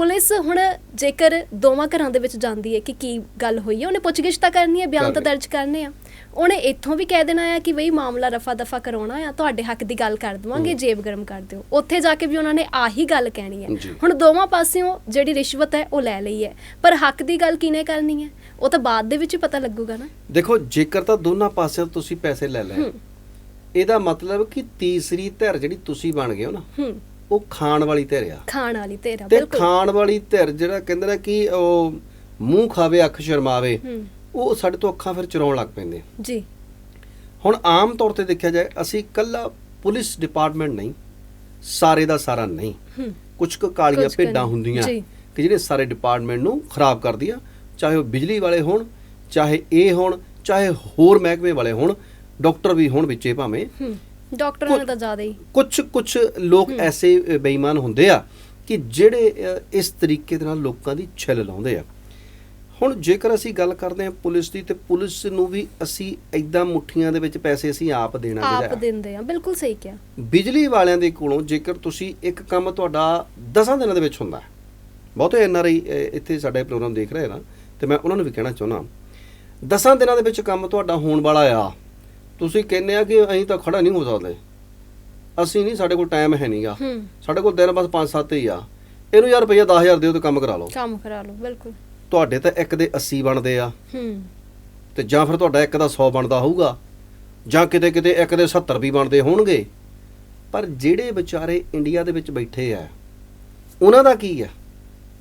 ਪੁਲਿਸ ਹੁਣ ਜੇਕਰ ਦੋਵਾਂ ਘਰਾਂ ਦੇ ਵਿੱਚ ਜਾਂਦੀ ਹੈ ਕਿ ਕੀ ਗੱਲ ਹੋਈ ਹੈ ਉਹਨੇ ਪੁੱਛਗਿੱਛ ਤਾਂ ਕਰਨੀ ਹੈ ਬਿਆਨ ਤਾਂ। ਦਰਜ ਕਰਨੇ ਆ। ਉਹਨੇ ਇੱਥੋਂ ਵੀ ਕਹਿ ਦੇਣਾ ਆ ਕਿ ਬਈ ਮਾਮਲਾ ਰਫਾ ਦਫਾ ਕਰਾਉਣਾ ਆ ਤੁਹਾਡੇ ਹੱਕ ਦੀ ਗੱਲ ਕਰ ਦਵਾਂਗੇ ਜੇਬ ਗਰਮ ਕਰ ਦਿਓ। ਉੱਥੇ ਜਾ ਕੇ ਵੀ ਉਹਨਾਂ ਨੇ ਆਹੀ ਗੱਲ ਕਹਿਣੀ ਹੈ। ਹੁਣ ਦੋਵਾਂ ਪਾਸਿਓਂ ਜਿਹੜੀ ਰਿਸ਼ਵਤ ਹੈ ਉਹ ਲੈ ਲਈ ਹੈ। ਪਰ ਹੱਕ ਦੀ ਗੱਲ ਕਿਨੇ ਕਰਨੀ ਹੈ? ਉਹ ਤਾਂ ਬਾਅਦ ਦੇ ਵਿੱਚ ਹੀ ਪਤਾ ਲੱਗੂਗਾ ਨਾ। ਦੇਖੋ ਜੇਕਰ ਤਾਂ ਦੋਨਾਂ ਪਾਸਿਆਂ ਤੋਂ ਤੁਸੀਂ ਪੈਸੇ ਲੈ ਲਏ। ਇਹਦਾ ਮਤਲਬ ਕਿ ਤੀਸਰੀ ਧਿਰ ਜਿਹੜੀ ਤੁਸੀਂ ਬਣ ਗਏ ਹੋ ਨਾ ਹੂੰ। ਉਹ ਖਾਣ ਵਾਲੀ ਧਿਰ ਆ। ਖਾਣ ਵਾਲੀ ਤੇਰਾ ਤੇ ਬਿਲਕੁਲ। ਖਾਣ ਵਾਲੀ ਧਿਰ ਜਿਹੜਾ ਕਹਿੰਦੇ ਨੇ ਕਿ ਉਹ ਮੂੰਹ ਖਾਵੇ ਅੱਖ ਸ਼ਰਮਾਵੇ ਉਹ ਸਾਡੇ ਤੋਂ ਅੱਖਾਂ ਫਿਰ ਚੁਰਾਉਣ ਲੱਗ ਪੈਂਦੇ ਜੀ। ਹੁਣ ਆਮ ਤੌਰ ਤੇ ਦੇਖਿਆ ਜਾਏ ਅਸੀਂ ਕੱਲਾ ਪੁਲਿਸ ਡਿਪਾਰਟਮੈਂਟ ਨਹੀਂ ਸਾਰੇ ਦਾ ਸਾਰਾ ਨਹੀਂ। ਕੁਝ ਕੁ ਕਾਲੀਆਂ ਭੇਡਾਂ। ਹੁੰਦੀਆਂ। ਕਿ ਜਿਹੜੇ ਸਾਰੇ ਡਿਪਾਰਟਮੈਂਟ ਨੂੰ ਖਰਾਬ ਕਰਦੀਆਂ ਚਾਹੇ ਉਹ ਬਿਜਲੀ ਵਾਲੇ ਹੋਣ ਚਾਹੇ ਇਹ ਹੋਣ ਚਾਹੇ ਹੋਰ ਮਹਿਕਮੇ ਵਾਲੇ ਹੋਣ ਡਾਕਟਰ ਵੀ ਹੋਣ ਵਿੱਚੇ ਭਾਵੇਂ। ਡਾਕਟਰਾਂ ਨੇ ਤਾਂ ਜ਼ਿਆਦਾ ਹੀ। ਕੁਝ ਕੁਝ ਲੋਕ ਐਸੇ ਬੇਈਮਾਨ ਹੁੰਦੇ ਆ ਕਿ ਜਿਹੜੇ ਇਸ ਤਰੀਕੇ ਦੇ ਨਾਲ ਲੋਕਾਂ ਦੀ ਛਿੱਲ ਲਾਉਂਦੇ ਆ। ਹੁਣ ਜੇਕਰ ਅਸੀਂ ਗੱਲ ਕਰਦੇ ਹਾਂ ਪੁਲਿਸ ਦੀ ਤੇ ਪੁਲਿਸ ਨੂੰ ਵੀ ਅਸੀਂ ਐਦਾਂ ਮੁੱਠੀਆਂ ਦੇ ਵਿੱਚ ਪੈਸੇ ਅਸੀਂ ਆਪ ਦੇਣਾ ਆਪ ਜਿਹੜਾ ਦਿੰਦੇ ਆ ਬਿਲਕੁਲ ਸਹੀ ਕਿਹਾ। ਬਿਜਲੀ ਵਾਲਿਆਂ ਦੇ ਕੋਲੋਂ ਜੇਕਰ ਤੁਸੀਂ ਇੱਕ ਕੰਮ ਤੁਹਾਡਾ 10 ਦਿਨਾਂ ਦੇ ਵਿੱਚ ਹੁੰਦਾ। ਬਹੁਤੇ ਐਨਆਰਆਈ ਇੱਥੇ ਸਾਡੇ ਪ੍ਰੋਗਰਾਮ ਦੇਖ ਰਹੇ ਨਾ ਤੇ ਮੈਂ ਉਹਨਾਂ ਨੂੰ ਵੀ ਕਹਿਣਾ ਚਾਹੁੰਦਾ 10 ਦਿਨਾਂ ਦੇ ਵਿੱਚ ਕੰਮ ਤੁਹਾਡਾ ਹੋਣ ਵਾਲਾ ਆ। ਤੁਸੀਂ ਕਹਿੰਦੇ ਆ ਕਿ ਅਸੀਂ ਤਾਂ ਖੜਾ ਨਹੀਂ ਹੋ ਸਕਦੇ। ਅਸੀਂ ਨਹੀਂ ਸਾਡੇ ਕੋਲ ਟਾਈਮ ਹੈ ਨਹੀਂਗਾ। ਹੂੰ। ਸਾਡੇ ਕੋਲ ਦਿਨ ਬਸ 5-7 ਹੀ ਆ। ਇਹਨੂੰ ਯਾਰ ਰੁਪਈਆ 10000 ਦਿਓ ਤੇ ਕੰਮ ਕਰਾ ਲਓ। ਕੰਮ ਕਰਾ ਲਓ ਬਿਲਕੁਲ। ਤੁਹਾਡੇ ਤਾਂ ਇੱਕ ਦੇ 80 ਬਣਦੇ ਆ। ਹੂੰ। ਤੇ ਜਾਂ ਫਿਰ ਤੁਹਾਡਾ ਇੱਕ ਦਾ 100 ਬਣਦਾ ਹੋਊਗਾ। ਜਾਂ ਕਿਤੇ ਕਿਤੇ ਇੱਕ ਦੇ 70 ਵੀ ਬਣਦੇ ਹੋਣਗੇ। ਪਰ ਜਿਹੜੇ ਵਿਚਾਰੇ ਇੰਡੀਆ ਦੇ ਵਿੱਚ ਬੈਠੇ ਆ ਉਹਨਾਂ ਦਾ ਕੀ ਆ?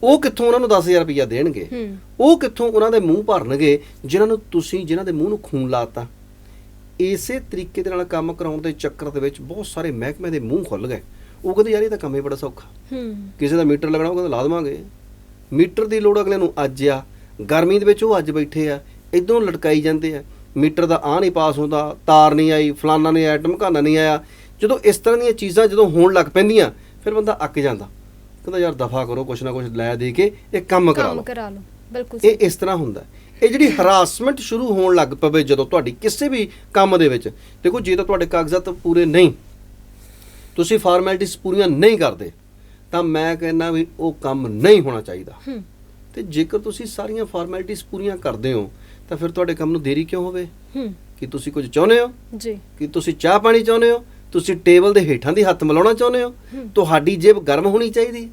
ਉਹ ਕਿੱਥੋਂ ਉਹਨਾਂ ਨੂੰ 10000 ਰੁਪਇਆ ਦੇਣਗੇ? ਉਹ ਕਿੱਥੋਂ ਉਹਨਾਂ ਦੇ ਮੂੰਹ ਭਰਨਗੇ ਜਿਨ੍ਹਾਂ ਨੂੰ ਤੁਸੀਂ ਜਿਨ੍ਹਾਂ ਦੇ ਮੂੰਹ ਨੂੰ ਖੂਨ ਲਾਤਾ ਇਸੇ ਤਰੀਕੇ ਦੇ ਨਾਲ ਕੰਮ ਕਰਾਉਣ ਦੇ ਚੱਕਰ ਦੇ ਵਿੱਚ ਬਹੁਤ ਸਾਰੇ ਮਹਿਕਮੇ ਦੇ ਮੂੰਹ ਖੁੱਲ ਗਏ। ਉਹ ਕਹਿੰਦੇ ਯਾਰ ਇਹ ਤਾਂ ਕੰਮ ਹੀ ਬੜਾ ਸੌਖਾ। ਹੂੰ। ਕਿਸੇ ਦਾ ਮੀਟਰ ਲੱਗਣਾ ਉਹ ਕਹਿੰਦਾ ਲਾ ਦੇਵਾਂਗੇ। ਮੀਟਰ ਦੀ ਲੋੜ ਅਗਲੇ ਨੂੰ ਅੱਜ ਆ। ਗਰਮੀ ਦੇ ਵਿੱਚ ਉਹ ਅੱਜ ਬੈਠੇ ਆ। ਇਦੋਂ ਲਟਕਾਈ ਜਾਂਦੇ ਆ। ਮੀਟਰ ਦਾ ਆ ਨਹੀਂ ਪਾਸ ਹੁੰਦਾ ਤਾਰ ਨਹੀਂ ਆਈ ਫਲਾਨਾ ਨਹੀਂ ਆਇਆ ਟਮਕਾਨਾ ਨਹੀਂ ਆਇਆ। ਜਦੋਂ ਇਸ ਤਰ੍ਹਾਂ ਦੀਆਂ ਚੀਜ਼ਾਂ ਜਦੋਂ ਹੋਣ ਲੱਗ ਪੈਂਦੀਆਂ ਫਿਰ ਬੰਦਾ ਅੱਕ ਜਾਂਦਾ। ਕਹਿੰਦਾ ਯਾਰ ਦਫਾ ਕਰੋ ਕੁਛ ਨਾ ਕੁਛ ਲੈ ਦੇ ਕੇ ਇਹ ਕੰਮ ਕਰਾ ਕੰਮ ਲਓ। ਕਰਾ ਲਓ। ਬਿਲਕੁਲ ਇਹ ਇਸ ਤਰ੍ਹਾਂ ਹੁੰਦਾ। ਹੈ। ਇਹ ਜਿਹੜੀ ਹਰਾਸਮੈਂਟ ਸ਼ੁਰੂ ਹੋਣ ਲੱਗ ਪਵੇ ਜਦੋਂ ਤੁਹਾਡੀ ਕਿਸੇ ਵੀ ਕੰਮ ਦੇ ਵਿੱਚ ਦੇਖੋ ਜੇ ਤਾਂ ਤੁਹਾਡੇ ਕਾਗਜ਼ਾਤ ਪੂਰੇ ਨਹੀਂ ਤੁਸੀਂ ਫਾਰਮੈਲਿਟੀਆਂ ਪੂਰੀਆਂ ਨਹੀਂ ਕਰਦੇ ਤਾਂ ਮੈਂ ਕਹਿੰਦਾ ਵੀ ਉਹ ਕੰਮ ਨਹੀਂ ਹੋਣਾ ਚਾਹੀਦਾ। ਹੂੰ। ਤੇ ਜੇਕਰ ਤੁਸੀਂ ਸਾਰੀਆਂ ਫਾਰਮੈਲਿਟੀਆਂ ਪੂਰੀਆਂ ਕਰਦੇ ਹੋ ਤਾਂ ਫਿਰ ਤੁਹਾਡੇ ਕੰਮ ਨੂੰ ਦੇਰੀ ਕਿਉਂ ਹੋਵੇ? ਹੂੰ। ਕਿ ਤੁਸੀਂ ਕੁਝ ਚਾਹੁੰਦੇ ਹੋ? ਜੀ। ਕਿ ਤੁਸੀਂ ਚਾਹ ਪਾਣੀ ਚਾਹੁੰਦੇ ਹੋ? ਤੁਸੀਂ ਟੇਬਲ ਦੇ ਹੇਠਾਂ ਦੀ ਹੱਥ ਮਿਲਾਉਣਾ ਚਾਹੁੰਦੇ ਹੂੰ। ਤੁਹਾਡੀ ਜੇਬ ਗਰਮ ਹੋਣੀ ਚਾਹੀਦੀ।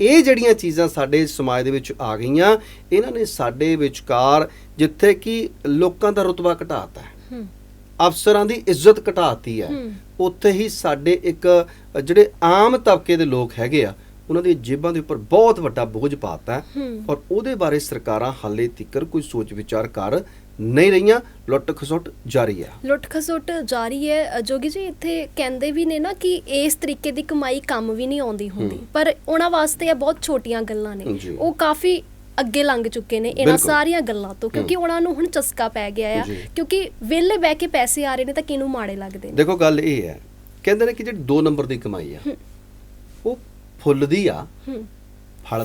ਇਹ ਜਿਹੜੀਆਂ ਚੀਜ਼ਾਂ ਸਾਡੇ ਸਮਾਜ ਦੇ ਵਿੱਚ ਆ ਗਈਆਂ ਇਹਨਾਂ ਨੇ ਸਾਡੇ ਵਿਚਕਾਰ ਜਿੱਥੇ ਕਿ ਲੋਕਾਂ ਦਾ ਰੁਤਬਾ ਘਟਾਤਾ ਹੈ। ਅਫਸਰਾਂ ਦੀ ਇੱਜ਼ਤ ਘਟਾਤੀ ਹੈ। ਉੱਥੇ ਹੀ ਸਾਡੇ ਇੱਕ ਜਿਹੜੇ ਆਮ ਤਬਕੇ ਦੇ ਲੋਕ ਹੈਗੇ ਆ ਉਹਨਾਂ ਦੀ ਜੇਬਾਂ ਦੇ ਉੱਪਰ ਬਹੁਤ ਵੱਡਾ ਬੋਝ ਪਾਤਾ ਔਰ ਉਹਦੇ ਬਾਰੇ ਸਰਕਾਰਾਂ ਹਾਲੇ ਤੀਕਰ ਕੋਈ ਸੋਚ ਵਿਚਾਰ ਕਰ ਨਹੀਂ ਰਹੀਆਂ ਲੁੱਟ ਖਸੁੱਟ ਜਾਰੀ ਹੈ। ਲੁੱਟ ਖਸੁੱਟ ਜਾਰੀ ਹੈ। ਜੋਗੀ ਜੀ ਇੱਥੇ ਕਹਿੰਦੇ ਵੀ ਨੇ ਨਾ ਕਿ ਇਸ ਤਰੀਕੇ ਦੀ ਕਮਾਈ ਕੰਮ ਵੀ ਨਹੀਂ ਆਉਂਦੀ ਹੁੰਦੀ। ਪਰ ਉਹਨਾਂ ਵਾਸਤੇ ਇਹ ਬਹੁਤ ਛੋਟੀਆਂ ਗੱਲਾਂ ਨੇ। ਉਹ ਕਾਫੀ ਅੱਗੇ ਲੰਘ ਚੁੱਕੇ ਨੇ ਇਹਨਾਂ। ਸਾਰੀਆਂ ਗੱਲਾਂ ਤੋਂ। ਕਿਉਂਕਿ ਉਹਨਾਂ ਨੂੰ ਹੁਣ ਚਸਕਾ ਪੈ ਗਿਆ ਆ। ਕਿਉਂਕਿ ਵਿਹਲੇ ਬਹਿ ਕੇ ਪੈਸੇ ਆ ਰਹੇ ਨੇ ਤਾਂ ਕਿਹਨੂੰ ਮਾੜੇ ਲੱਗਦੇ ਨੇ? ਦੇਖੋ ਗੱਲ ਇਹ ਹੈ। ਕਹਿੰਦੇ ਨੇ ਕਿ ਜਿਹੜੀ 2 ਨੰਬਰ ਦੀ ਕਮਾਈ ਆ। ਉਹ ਫੁੱਲਦੀ ਆ।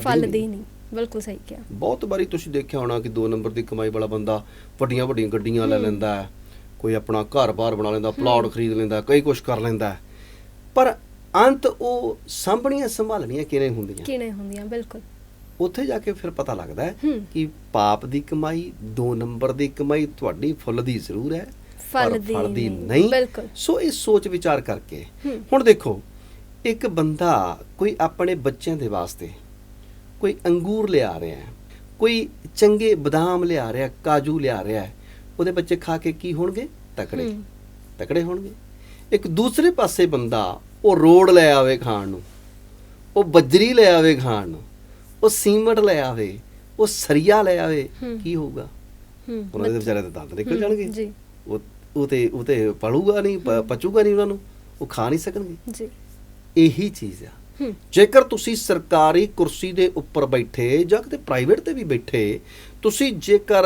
ਫਲਦੀ ਨਹੀਂ। ਬਿਲਕੁਲ ਸਹੀ ਕਿਹਾ ਬਹੁਤ ਵਾਰੀ ਤੁਸੀਂ ਦੇਖਿਆ ਹੋਣਾ ਕਿ 2 ਨੰਬਰ ਦੀ ਕਮਾਈ ਵਾਲਾ ਬੰਦਾ ਵੱਡੀਆਂ ਵੱਡੀਆਂ ਗੱਡੀਆਂ ਲੈ ਲੈਂਦਾ ਹੈ ਕੋਈ ਆਪਣਾ ਘਰ-ਬਾਰ ਬਣਾ ਲੈਂਦਾ ਪਲਾਟ ਖਰੀਦ ਲੈਂਦਾ ਕਈ ਕੁਝ ਕਰ ਲੈਂਦਾ। ਪਰ ਅੰਤ ਉਹ ਸਾਂਭਣੀਆਂ ਸੰਭਾਲਣੀਆਂ ਕਿਵੇਂ ਹੁੰਦੀਆਂ ਕਿਨੇ ਹੁੰਦੀਆਂ ਬਿਲਕੁਲ ਉੱਥੇ ਜਾ ਕੇ ਫਿਰ ਪਤਾ ਲੱਗਦਾ ਹੈ। ਕਿ ਪਾਪ ਦੀ ਕਮਾਈ 2 ਨੰਬਰ ਦੀ ਕਮਾਈ ਤੁਹਾਡੀ ਫੁੱਲਦੀ ਜ਼ਰੂਰ ਹੈ ਫਲ ਦੀ ਨਹੀਂ। ਸੋ ਇਹ ਸੋਚ ਵਿਚਾਰ ਕਰਕੇ। ਹੁਣ ਦੇਖੋ ਇੱਕ ਬੰਦਾ ਕੋਈ ਆਪਣੇ ਬੱਚਿਆਂ ਦੇ ਵਾਸਤੇ ਕੋਈ ਅੰਗੂਰ ਲਿਆ ਰਿਹਾ ਹੈ ਕੋਈ ਚੰਗੇ ਬਦਾਮ ਲਿਆ ਰਿਹਾ ਕਾਜੂ ਲਿਆ ਰਿਹਾ ਹੈ ਉਹਦੇ ਬੱਚੇ ਖਾ ਕੇ ਕੀ ਹੋਣਗੇ? ਤਕੜੇ। ਤਕੜੇ ਹੋਣਗੇ। ਇੱਕ ਦੂਸਰੇ ਪਾਸੇ ਬੰਦਾ ਉਹ ਰੋੜ ਲੈ ਆਵੇ ਖਾਣ ਨੂੰ ਉਹ ਬੱਜਰੀ ਲੈ ਆਵੇ ਖਾਣ ਨੂੰ ਉਹ ਸੀਮਟ ਲੈ ਆਵੇ ਉਹ ਸਰੀਆ ਲੈ ਆਵੇ। ਕੀ ਹੋਊਗਾ? ਹੂੰ। ਉਹਨਾਂ ਦੇ ਵਿਚਾਰੇ ਦੇ ਦੰਦ ਨਿਕਲ ਜਾਣਗੇ। ਜੀ। ਉਹ ਉਹ ਤੇ ਉਹ ਤੇ ਪੜੂਗਾ ਨਹੀਂ ਪਚੂਗਾ ਨਹੀਂ ਉਹਨਾਂ ਨੂੰ ਉਹ ਖਾ ਨਹੀਂ ਸਕਣਗੇ। ਜੀ। ਇਹੀ ਚੀਜ਼ ਆ। ਜੇਕਰ ਤੁਸੀਂ ਸਰਕਾਰੀ ਕੁਰਸੀ ਦੇ ਉੱਪਰ ਬੈਠੇ ਜਾਂ ਕਿਤੇ ਪ੍ਰਾਈਵੇਟ ਤੇ ਵੀ ਬੈਠੇ ਤੁਸੀਂ ਜੇਕਰ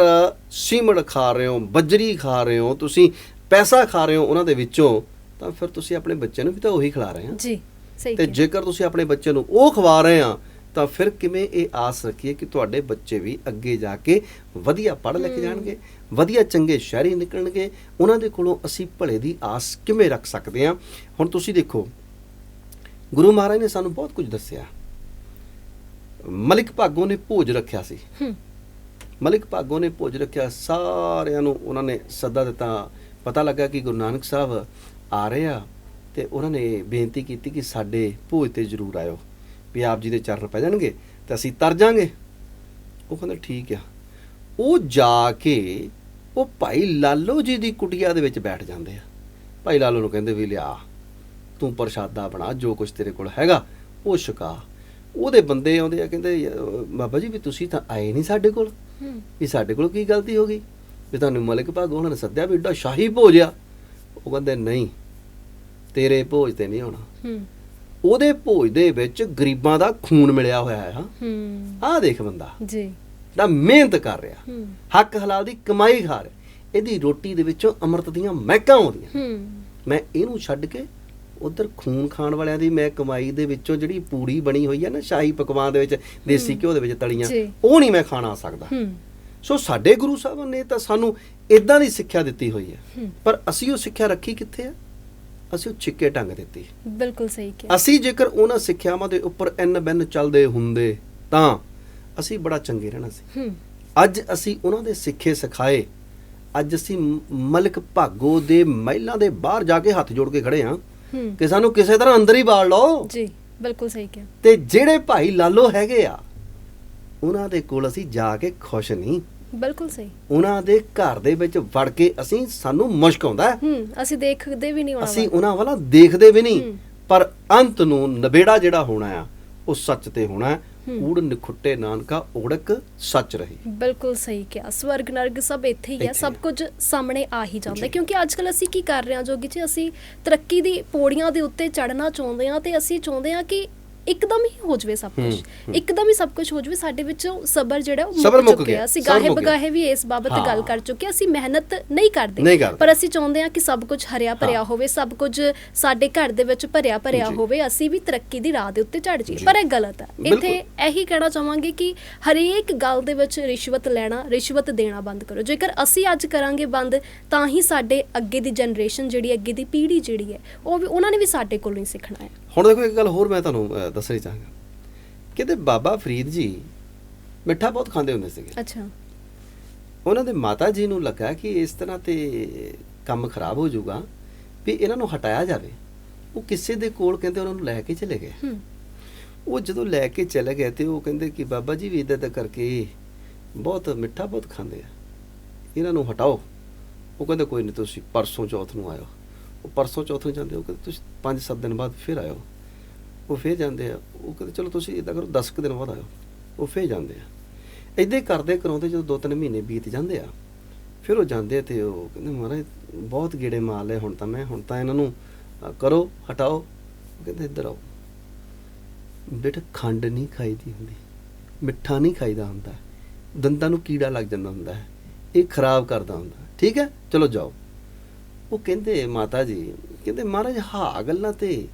ਸੀਮਟ ਖਾ ਰਹੇ ਹੋ ਬੱਜਰੀ ਖਾ ਰਹੇ ਹੋ ਤੁਸੀਂ ਪੈਸਾ ਖਾ ਰਹੇ ਹੋ ਉਹਨਾਂ ਦੇ ਵਿੱਚੋਂ ਤਾਂ ਫਿਰ ਤੁਸੀਂ ਆਪਣੇ ਬੱਚਿਆਂ ਨੂੰ ਵੀ ਤਾਂ ਉਹੀ ਖਿਲਾ ਰਹੇ ਆ। ਜੀ ਸਹੀ ਤੇ ਜੇਕਰ ਤੁਸੀਂ ਆਪਣੇ ਬੱਚੇ ਨੂੰ ਉਹ ਖਵਾ ਰਹੇ ਆ ਤਾਂ ਫਿਰ ਕਿਵੇਂ ਇਹ ਆਸ ਰੱਖੀਏ ਕਿ ਤੁਹਾਡੇ ਬੱਚੇ ਵੀ ਅੱਗੇ ਜਾ ਕੇ ਵਧੀਆ ਪੜ੍ਹ ਲਿਖ ਜਾਣਗੇ ਵਧੀਆ ਚੰਗੇ ਸ਼ਹਿਰੀ ਨਿਕਲਣਗੇ ਉਹਨਾਂ ਦੇ ਕੋਲੋਂ ਅਸੀਂ ਭਲੇ ਦੀ ਆਸ ਕਿਵੇਂ ਰੱਖ ਸਕਦੇ ਹਾਂ ਹੁਣ ਤੁਸੀਂ ਦੇਖੋ ਗੁਰੂ ਮਹਾਰਾਜ ਨੇ ਸਾਨੂੰ ਬਹੁਤ ਕੁਝ ਦੱਸਿਆ। ਮਲਿਕ ਭਾਗੋ ਨੇ ਭੋਜ ਰੱਖਿਆ ਸੀ। ਮਲਿਕ ਭਾਗੋ ਨੇ ਭੋਜ ਰੱਖਿਆ ਸਾਰਿਆਂ ਨੂੰ ਉਹਨਾਂ ਨੇ ਸੱਦਾ ਦਿੱਤਾ। ਪਤਾ ਲੱਗਾ ਕਿ ਗੁਰੂ ਨਾਨਕ ਸਾਹਿਬ ਆ ਰਹੇ ਆ ਤੇ ਉਹਨਾਂ ਨੇ ਬੇਨਤੀ ਕੀਤੀ ਕਿ ਸਾਡੇ ਭੋਜ ਤੇ ਜ਼ਰੂਰ ਆਇਓ। ਵੀ ਆਪ ਜੀ ਦੇ ਚਰਨ ਪੈ ਜਾਣਗੇ ਤੇ ਅਸੀਂ ਤਰ ਜਾਾਂਗੇ। ਉਹ ਕਹਿੰਦੇ ਠੀਕ ਆ। ਉਹ ਜਾ ਕੇ ਉਹ ਭਾਈ ਲਾਲੋ ਜੀ ਦੀ ਕੁਟੀਆ ਦੇ ਵਿੱਚ ਬੈਠ ਜਾਂਦੇ ਆ। ਭਾਈ ਲਾਲੋ ਨੂੰ ਕਹਿੰਦੇ ਵੀ ਲਿਆ। ਤੂੰ ਪ੍ਰਸ਼ਾਦਾ ਬਣਾ ਜੋ ਕੁਝ ਤੇਰੇ ਕੋਲ ਹੈਗਾ ਉਹ ਛਕਾ। ਉਹਦੇ ਬੰਦੇ ਆਉਂਦੇ ਆ ਕਹਿੰਦੇ "ਯਾ, ਬਾਬਾ ਜੀ ਵੀ ਤੁਸੀਂ ਤਾਂ ਆਏ ਨਹੀਂ ਸਾਡੇ ਕੋਲ। ਹੂੰ। ਵੀ ਸਾਡੇ ਕੋਲ ਕੀ ਗਲਤੀ ਹੋ ਗਈ? ਵੀ ਤੁਹਾਨੂੰ ਮਲਿਕ ਭਾਗੋ ਉਹਨਾਂ ਨੇ ਸੱਦਿਆ ਵੀ ਏਡਾ ਸ਼ਾਹੀ ਭੋਜ ਆ। ਉਹ ਕਹਿੰਦੇ ਨਹੀਂ ਤੇਰੇ ਭੋਜ ਤੇ ਨਹੀਂ ਆਉਣਾ। ਹੂੰ। ਉਹਦੇ ਭੋਜ ਦੇ ਵਿੱਚ ਗਰੀਬਾਂ ਦਾ ਖੂਨ ਮਿਲਿਆ ਹੋਇਆ ਹੂੰ। ਆਹ ਦੇਖ ਬੰਦਾ। ਜੀ। ਦਾ ਮਿਹਨਤ ਕਰ ਰਿਹਾ ਹੂੰ। ਹੱਕ ਹਲਾਲ ਦੀ ਕਮਾਈ ਖਾ ਰਿਹਾ ਇਹਦੀ ਰੋਟੀ ਦੇ ਵਿੱਚੋਂ ਅੰਮ੍ਰਿਤ ਦੀਆਂ ਮਹਿਕਾਂ ਆਉਂਦੀਆਂ। ਹੂੰ। ਮੈਂ ਇਹਨੂੰ ਛੱਡ ਕੇ ਉਧਰ ਖੂਨ ਖਾਣ ਵਾਲਿਆਂ ਦੀ ਮੈਂ ਕਮਾਈ ਦੇ ਵਿੱਚੋਂ ਜਿਹੜੀ ਪੂੜੀ ਬਣੀ ਹੋਈ ਹੈ ਨਾ ਸ਼ਾਹੀ ਪਕਵਾਨ ਦੇ ਵਿੱਚ ਦੇਸੀ ਘਿਓ ਦੇ ਵਿੱਚ ਤਲੀਆਂ। ਉਹ ਨਹੀਂ ਮੈਂ ਖਾਣਾ ਸਕਦਾ। ਸੋ ਸਾਡੇ ਗੁਰੂ ਸਾਹਿਬਾਨ ਨੇ ਤਾਂ ਸਾਨੂੰ ਇਦਾਂ ਦੀ ਸਿੱਖਿਆ ਦਿੱਤੀ ਹੋਈ ਹੈ। ਪਰ ਅਸੀਂ ਉਹ ਸਿੱਖਿਆ ਰੱਖੀ ਕਿੱਥੇ ਆ? ਅਸੀਂ ਉਹ ਛਿੱਕੇ ਟੰਗ ਦਿੱਤੀ। ਬਿਲਕੁਲ ਸਹੀ ਕਿਹਾ। ਅਸੀਂ ਜੇਕਰ ਉਹਨਾਂ ਸਿੱਖਿਆਵਾਂ ਦੇ ਉੱਪਰ ਐਨ ਬੈਨ ਚੱਲਦੇ ਹੁੰਦੇ ਤਾਂ ਅਸੀਂ ਬੜਾ ਚੰਗੇ ਰਹਿਣਾ ਸੀ। ਅੱਜ ਅਸੀਂ ਉਹਨਾਂ ਦੇ ਸਿੱਖੇ ਸਿਖਾਏ। ਅੱਜ ਅਸੀਂ ਮਲਕ ਭਾਗੋ ਦੇ ਮਹਿਲਾਂ ਦੇ ਬਾਹਰ ਜਾ ਕੇ ਹੱਥ ਜੋੜ ਕੇ ਖੜੇ ਹੂੰ ਕਿ ਸਾਨੂੰ ਕਿਸੇ ਤਰ੍ਹਾਂ ਅੰਦਰ ਹੀ ਬਾੜ ਲਓ। ਜੀ ਬਿਲਕੁਲ ਸਹੀ ਕਿਹਾ। ਤੇ ਜਿਹੜੇ ਭਾਈ ਲਾਲੋ ਹੈਗੇ ਆ ਉਹਨਾਂ ਦੇ ਕੋਲ ਅਸੀਂ ਜਾ ਕੇ ਖੁਸ਼ ਨਹੀਂ। ਬਿਲਕੁਲ ਸਹੀ। ਉਹਨਾਂ ਦੇ ਘਰ ਦੇ ਵਿੱਚ ਵੜ ਕੇ ਅਸੀਂ ਸਾਨੂੰ ਮੁਸ਼ਕ ਆਉਂਦਾ ਹੈ। ਅਸੀਂ ਦੇਖਦੇ ਵੀ ਨਹੀਂ ਹੋਣਾ ਅਸੀਂ ਉਹਨਾਂ ਵੱਲ ਦੇਖਦੇ ਵੀ ਨਹੀਂ। ਪਰ ਅੰਤ ਨੂੰ ਨਵੇੜਾ ਜਿਹੜਾ ਹੋਣਾ ਆ ਉਹ ਸੱਚ ਤੇ ਹੋਣਾ ਹੈ। ਊੜ ਨਿਖੁੱਟੇ ਨਾਨਕਾ ਓੜਕ ਸੱਚ ਰਹੀ। ਬਿਲਕੁਲ ਸਹੀ ਕਿਹਾ। ਸਵਰਗ ਨਰਕ ਸਭ ਇੱਥੇ ਹੀ ਹੈ ਸਭ। ਕੁਝ ਸਾਹਮਣੇ ਆ ਹੀ ਜਾਂਦਾ। ਕਿਉਂਕਿ ਅੱਜ ਕੱਲ ਅਸੀਂ ਕੀ ਕਰ ਰਹੇ ਹਾਂ ਜੋਗੀ ਜੀ? ਅਸੀਂ ਤਰੱਕੀ ਦੀ ਪੌੜੀਆਂ ਦੇ ਉੱਤੇ ਚੜਨਾ ਚਾਹੁੰਦੇ ਹਾਂ ਤੇ ਅਸੀਂ ਚਾਹੁੰਦੇ ਹਾਂ ਕਿ ਇੱਕਦਮ ਹੀ ਹੋ ਜਵੇ ਸਭ ਕੁਝ। ਇੱਕਦਮ ਹੀ ਸਭ ਕੁਝ ਹੋ ਜਵੇ ਸਾਡੇ ਵਿੱਚੋਂ ਸਬਰ ਜਿਹੜਾ ਉਹ ਮੁੱਕ ਚੁੱਕਿਆ ਗਿਆ, ਅਸੀਂ ਗਾਹੇ। ਬਗਾਹੇ ਵੀ ਇਸ ਬਾਬਤ। ਗੱਲ ਕਰ ਚੁੱਕੇ। ਅਸੀਂ ਮਿਹਨਤ ਨਹੀਂ ਕਰਦੇ ਨਹੀਂ। ਪਰ ਅਸੀਂ ਚਾਹੁੰਦੇ ਹਾਂ ਕਿ ਸਭ ਕੁਝ ਹਰਿਆ ਭਰਿਆ। ਹੋਵੇ ਸਭ ਕੁਝ ਸਾਡੇ ਘਰ ਦੇ ਵਿੱਚ ਭਰਿਆ ਭਰਿਆ। ਹੋਵੇ ਅਸੀਂ ਵੀ ਤਰੱਕੀ ਦੀ ਰਾਹ ਦੇ ਉੱਤੇ ਚੜ ਜਾਈਏ। ਪਰ ਇਹ ਗਲਤ ਹੈ। ਇੱਥੇ ਇਹੀ ਕਹਿਣਾ ਚਾਹਾਂਗੇ ਕਿ ਹਰੇਕ ਗੱਲ ਦੇ ਵਿੱਚ ਰਿਸ਼ਵਤ ਲੈਣਾ ਰਿਸ਼ਵਤ ਦੇਣਾ ਬੰਦ ਕਰੋ ਜੇਕਰ ਅਸੀਂ ਅੱਜ ਕਰਾਂਗੇ ਬੰਦ ਤਾਂ ਹੀ ਸਾਡੇ ਅੱਗੇ ਦੀ ਜਨਰੇਸ਼ਨ ਜਿਹੜੀ ਅੱਗੇ ਦੀ ਪੀੜ੍ਹੀ ਜਿਹੜੀ ਹੈ ਉਹ ਵੀ ਉਹਨਾਂ ਨੇ ਵੀ ਸਾਡੇ ਕੋਲੋਂ ਹੀ ਸਿੱਖਣਾ ਹੈ ਹੁਣ ਦੇਖੋ ਇੱਕ ਗੱਲ ਹੋਰ ਮੈਂ ਤੁਹਾਨੂੰ ਦੱਸਣੀ ਚਾਹਾਂਗਾ। ਕਹਿੰਦੇ ਬਾਬਾ ਫਰੀਦ ਜੀ ਮਿੱਠਾ ਬਹੁਤ ਖਾਂਦੇ ਹੁੰਦੇ ਸੀਗੇ। ਅੱਛਾ। ਉਹਨਾਂ ਦੇ ਮਾਤਾ ਜੀ ਨੂੰ ਲੱਗਾ ਕਿ ਇਸ ਤਰ੍ਹਾਂ ਤੇ ਕੰਮ ਖਰਾਬ ਹੋ ਜਾਊਗਾ ਵੀ ਇਹਨਾਂ ਨੂੰ ਹਟਾਇਆ ਜਾਵੇ। ਉਹ ਕਿਸੇ ਦੇ ਕੋਲ ਕਹਿੰਦੇ ਉਹਨਾਂ ਨੂੰ ਲੈ ਕੇ ਚਲੇ ਗਏ। ਉਹ ਜਦੋਂ ਲੈ ਕੇ ਚਲੇ ਗਏ ਤੇ ਉਹ ਕਹਿੰਦੇ ਕਿ ਬਾਬਾ ਜੀ ਵੀ ਇਦਾਂ ਦਾ ਕਰਕੇ ਬਹੁਤ ਮਿੱਠਾ ਬਹੁਤ ਖਾਂਦੇ ਆ। ਇਹਨਾਂ ਨੂੰ ਹਟਾਓ। ਉਹ ਕਹਿੰਦੇ ਕੋਈ ਨਹੀਂ ਤੁਸੀਂ ਪਰਸੋਂ ਚੌਥ ਨੂੰ ਆਇਓ। ਉਹ ਪਰਸੋਂ ਚੌਥੋਂ ਜਾਂਦੇ ਉਹ ਕਹਿੰਦੇ ਤੁਸੀਂ 5-7 ਦਿਨ ਬਾਅਦ ਫਿਰ ਆਇਓ। ਉਹ ਫਿਰ ਜਾਂਦੇ ਆ, ਉਹ ਕਹਿੰਦੇ ਚਲੋ ਤੁਸੀਂ ਇਦਾਂ ਕਰੋ 10 ਕੁ ਦਿਨ ਬਾਅਦ ਆਇਓ। ਉਹ ਫਿਰ ਜਾਂਦੇ ਆ। ਇਦਾਂ ਕਰਦੇ ਕਰਾਉਂਦੇ ਜਦੋਂ 2-3 ਮਹੀਨੇ ਬੀਤ ਜਾਂਦੇ ਆ। ਫਿਰ ਉਹ ਜਾਂਦੇ ਆ ਤੇ ਉਹ ਕਹਿੰਦੇ ਮਹਾਰਾਜ, ਬਹੁਤ ਗੇੜੇ ਮਾਰ ਲਏ ਹੁਣ ਤਾਂ ਮੈਂ, ਹੁਣ ਤਾਂ ਇਹਨਾਂ ਨੂੰ ਕਰੋ, ਹਟਾਓ। ਉਹ ਕਹਿੰਦੇ ਇੱਧਰ ਆਓ। ਬੇਟਾ ਖੰਡ ਨਹੀਂ ਖਾਈਦੀ ਹੁੰਦੀ, ਮਿੱਠਾ ਨਹੀਂ ਖਾਈਦਾ ਹੁੰਦਾ। ਦੰਦਾਂ ਨੂੰ ਕੀੜਾ ਲੱਗ ਜਾਂਦਾ ਹੁੰਦਾ ਹੈ, ਇਹ ਖਰਾਬ ਕਰਦਾ ਹੁੰਦਾ। ਠੀਕ ਹੈ? ਚਲੋ ਜਾਓ। ਉਹ ਕਹਿੰਦੇ ਮਾਤਾ ਜੀ ਕਹਿੰਦੇ ਮਹਾਰਾਜ ਹਾਂ ਗੱਲਾਂ ਤੇ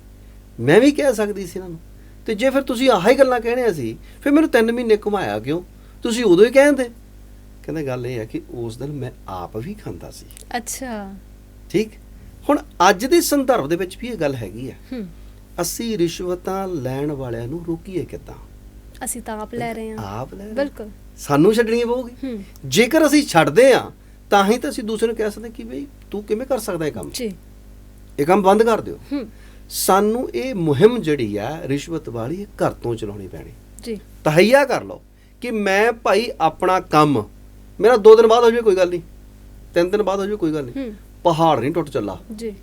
ਮੈਂ ਵੀ ਕਹਿ ਸਕਦੀ ਸੀ ਇਹਨਾਂ ਨੂੰ। ਤੇ ਜੇ ਫਿਰ ਤੁਸੀਂ ਆਹ ਗੱਲਾਂ ਕਹਿਣੀਆਂ ਸੀ ਫਿਰ ਮੈਨੂੰ 3 ਮਹੀਨੇ ਘੁਮਾਇਆ ਕਿਉਂ? ਤੁਸੀਂ ਉਦੋਂ ਹੀ ਕਹਿੰਦੇ। ਕਹਿੰਦੇ ਗੱਲ ਇਹ ਹੈ ਕਿ ਉਸ ਦਿਨ ਮੈਂ ਆਪ ਵੀ ਖਾਂਦਾ ਸੀ। ਅੱਛਾ। ਠੀਕ? ਹੁਣ ਅੱਜ ਦੇ ਸੰਦਰਭ ਦੇ ਵਿੱਚ ਵੀ ਇਹ ਗੱਲ ਹੈਗੀ ਆ ਹੂੰ। ਅਸੀਂ ਰਿਸ਼ਵਤਾਂ ਲੈਣ ਵਾਲਿਆਂ ਨੂੰ ਰੋਕੀਏ ਕਿੱਦਾਂ? ਅਸੀਂ ਤਾਂ ਆਪ ਲੈ ਰਹੇ ਹਾਂ। ਆਪ ਲੈ। ਬਿਲਕੁਲ। ਸਾਨੂੰ ਛੱਡਣੀ ਪਊਗੀ। ਜੇਕਰ ਅਸੀਂ ਛੱਡਦੇ ਆ ਤਾਂ ਹੀ ਤਾਂ ਅਸੀਂ ਦੂਸਰੇ ਨੂੰ ਕਹਿ ਸਕਦੇ ਕਿ ਬਈ ਤੂੰ ਕਿਵੇਂ ਕਰ ਸਕਦਾ ਇਹ ਕੰਮ? ਜੀ। ਇਹ ਕੰਮ ਬੰਦ ਕਰ ਦਿਓ। ਹੂੰ। ਸਾਨੂੰ ਇਹ ਮੁਹਿੰਮ ਜਿਹੜੀ ਆ ਰਿਸ਼ਵਤ ਵਾਲੀ ਘਰ ਤੋਂ ਚਲਾਉਣੀ ਪੈਣੀ। ਜੀ। ਤਹਈਆ ਕਰ ਲਓ ਕਿ ਮੈਂ ਭਾਈ ਆਪਣਾ ਕੰਮ ਮੇਰਾ 2 ਦਿਨ ਬਾਅਦ ਹੋ ਜਾਵੇ ਕੋਈ ਗੱਲ ਨਹੀਂ। 3 ਦਿਨ ਬਾਅਦ ਹੋ ਜਾਵੇ ਕੋਈ ਗੱਲ ਨਹੀਂ। ਪਹਾੜ ਨਹੀਂ ਟੁੱਟ ਚੱਲਾ। ਜੀ।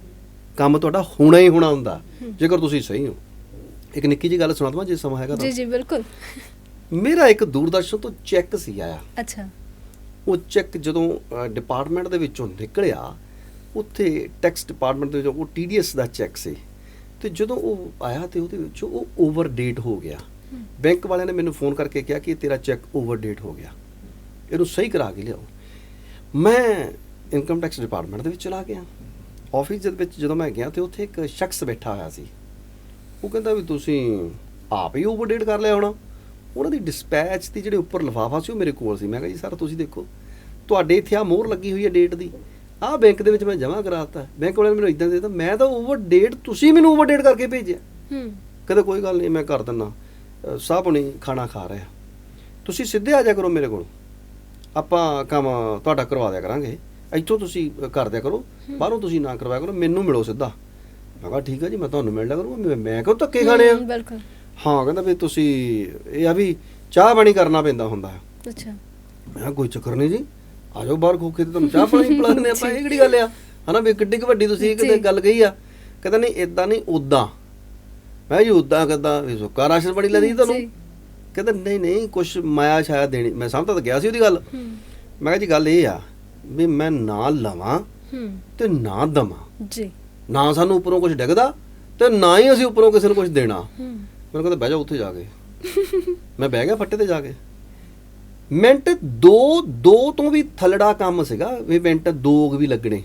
ਕੰਮ ਤੁਹਾਡਾ ਹੋਣਾ ਹੀ ਹੋਣਾ ਹੁੰਦਾ। ਜੇਕਰ ਤੁਸੀਂ ਸਹੀ ਹੋ। ਇੱਕ ਨਿੱਕੀ ਜਿਹੀ ਗੱਲ ਸੁਣਾ ਦਵਾਂ ਜੇ ਸਮਾਂ ਹੈਗਾ ਜੀ ਤਾਂ ਜੀ ਬਿਲਕੁਲ। ਮੇਰਾ ਇੱਕ ਦੂਰਦਰਸ਼ਨ ਤੋਂ ਚੈੱਕ ਸੀ ਆਇਆ। ਅੱਛਾ। ਉਹ ਚੈੱਕ ਜਦੋਂ ਡਿਪਾਰਟਮੈਂਟ ਦੇ ਵਿੱਚੋਂ ਨਿਕਲਿਆ ਉੱਥੇ ਟੈਕਸ ਡਿਪਾਰਟਮੈਂਟ ਦੇ ਵਿੱਚੋਂ ਉਹ TDS ਦਾ ਚੈੱਕ ਸੀ। ਤੇ ਜਦੋਂ ਉਹ ਆਇਆ ਤੇ ਉਹਦੇ ਵਿੱਚ ਉਹ ਓਵਰ ਡੇਟ ਹੋ ਗਿਆ। ਬੈਂਕ ਵਾਲਿਆਂ ਨੇ ਮੈਨੂੰ ਫੋਨ ਕਰਕੇ ਕਿਹਾ ਕਿ ਇਹ ਤੇਰਾ ਚੈੱਕ ਓਵਰ ਡੇਟ ਹੋ ਗਿਆ। ਇਹਨੂੰ ਸਹੀ ਕਰਾ ਕੇ ਲਿਆਓ। ਮੈਂ ਇਨਕਮ ਟੈਕਸ ਡਿਪਾਰਟਮੈਂਟ ਦੇ ਵਿੱਚ ਚਲਾ ਗਿਆ। ਆਫਿਸ ਦੇ ਵਿੱਚ ਜਦੋਂ ਮੈਂ ਗਿਆ ਤੇ ਉੱਥੇ ਇੱਕ ਸ਼ਖਸ ਬੈਠਾ ਹੋਇਆ ਸੀ। ਉਹ ਕਹਿੰਦਾ ਵੀ ਤੁਸੀਂ ਆਪ ਹੀ ਓਵਰ ਡੇਟ ਕਰ ਲਿਆ ਹੋਣਾ। ਉਹਨਾਂ ਦੀ ਡਿਸਪੈਚ ਦੀ ਜਿਹੜੇ ਉੱਪਰ ਲਿਫਾਫਾ ਸੀ ਉਹ ਮੇਰੇ ਕੋਲ ਸੀ। ਮੈਂ ਕਿਹਾ ਜੀ ਸਰ ਤੁਸੀਂ ਦੇਖੋ ਤੁਹਾਡੇ ਇੱਥੇ ਆ ਮੋਹਰ ਲੱਗੀ ਹੋਈ ਹੈ ਡੇਟ ਦੀ। ਆਹ ਬੈਂਕ ਦੇ ਵਿੱਚ ਮੈਂ ਜਮ੍ਹਾਂ ਕਰਾਤਾ। ਬੈਂਕ ਵਾਲਿਆਂ ਨੇ ਮੈਨੂੰ ਇਦਾਂ ਦੇ ਦਿੱਤਾ। ਮੈਂ ਤਾਂ ਓਵਰ ਡੇਟ ਤੁਸੀਂ ਮੈਨੂੰ ਓਵਰ ਡੇਟ ਕਰਕੇ ਭੇਜਿਆ। ਹੂੰ। ਕਹਿੰਦਾ ਕੋਈ ਗੱਲ ਨਹੀਂ ਮੈਂ ਕਰ ਦਿੰਦਾ। ਸਾਹਿਬ ਹੁਣੀ ਖਾਣਾ ਖਾ ਰਿਹਾ ਤੁਸੀਂ ਸਿੱਧੇ ਆ ਜਾ ਕਰੋ ਮੇਰੇ ਕੋਲ। ਆਪਾਂ ਕੰਮ ਤੁਹਾਡਾ ਕਰਵਾ ਦਿਆ ਕਰਾਂਗੇ। ਇੱਥੋਂ ਤੁਸੀਂ ਕਰ ਦਿਆ ਕਰੋ। ਬਾਹਰੋਂ ਤੁਸੀਂ ਨਾ ਕਰਵਾਇਆ ਕਰੋ। ਮੈਨੂੰ ਮਿਲੋ ਸਿੱਧਾ। ਮੈਂ ਕਿਹਾ ਠੀਕ ਹੈ ਜੀ ਮੈਂ ਤੁਹਾਨੂੰ ਮਿਲ ਲਿਆ ਕਰੂੰਗਾ। ਮੈਂ- ਕਿਉਂ ਧੱਕੇ ਖਾਣੇ ਆ? ਬਿਲਕੁਲ। ਹਾਂ ਕਹਿੰਦਾ ਵੀ ਤੁਸੀਂ ਇਹ ਆ ਵੀ ਚਾਹ ਪਾਣੀ ਕਰਨਾ ਪੈਂਦਾ ਹੁੰਦਾ ਹੈ। ਅੱਛਾ। ਮੈਂ ਕਿਹਾ ਕੋਈ ਚੱਕਰ ਨਹੀਂ ਜੀ ਆ ਜਾਓ ਬਾਹਰ ਖੋਖੇ ਤੇ ਤੁਹਾਨੂੰ ਚਾਹ ਪਾਣੀ ਪਿਲਾ ਦਿੰਦੇ ਆਪਾਂ ਇਹ ਕਿਹੜੀ ਗੱਲ ਆ? ਹਨਾ ਵੀ ਕਿੱਡੀ ਕੁ ਵੱਡੀ ਤੁਸੀਂ ਕਿਤੇ। ਗੱਲ ਕਹੀ ਆ। ਕਹਿੰਦਾ ਨਹੀਂ ਇਦਾਂ ਨਹੀਂ ਉਦਾਂ ਮੈਂ ਜੀ ਉਦਾਂ ਕਹਿੰਦਾ ਵੀ ਸੁੱਕਾ ਰਾਸ਼ਨ ਬੜੀ ਲੱਦੀ ਤੁਹਾਨੂੰ। ਕਹਿੰਦਾ ਨਹੀਂ ਨਹੀਂ ਕੁਛ ਮਾਇਆ ਛਾਇਆ ਦੇਣੀ। ਮੈਂ ਸਮਝਦਾ ਤਾਂ ਗਿਆ ਸੀ ਉਹਦੀ ਗੱਲ। ਮੈਂ ਕਿਹਾ ਜੀ ਗੱਲ ਇਹ ਆ ਵੀ ਮੈਂ ਨਾ ਲਵਾਂ ਤੇ ਨਾ ਦਵਾਂ। ਜੀ। ਨਾ ਸਾਨੂੰ ਉੱਪਰੋਂ ਕੁਝ ਡਿੱਗਦਾ ਤੇ ਨਾ ਹੀ ਅਸੀਂ ਉੱਪਰੋਂ ਕਿਸੇ ਨੂੰ ਕੁਝ ਦੇਣਾ। ਮੈਨੂੰ ਕਹਿੰਦਾ ਬਹਿ ਜਾ ਉੱਥੇ ਜਾ ਕੇ। ਮੈਂ ਬਹਿ ਗਿਆ ਫੱਟੇ ਤੇ ਜਾ ਕੇ। ਮਿੰਟ ਦੋ ਦੋ ਤੋਂ ਵੀ ਥਲੜਾ ਕੰਮ ਸੀਗਾ ਵੀ ਮਿੰਟ ਦੋ ਕੁ ਵੀ ਲੱਗਣੇ।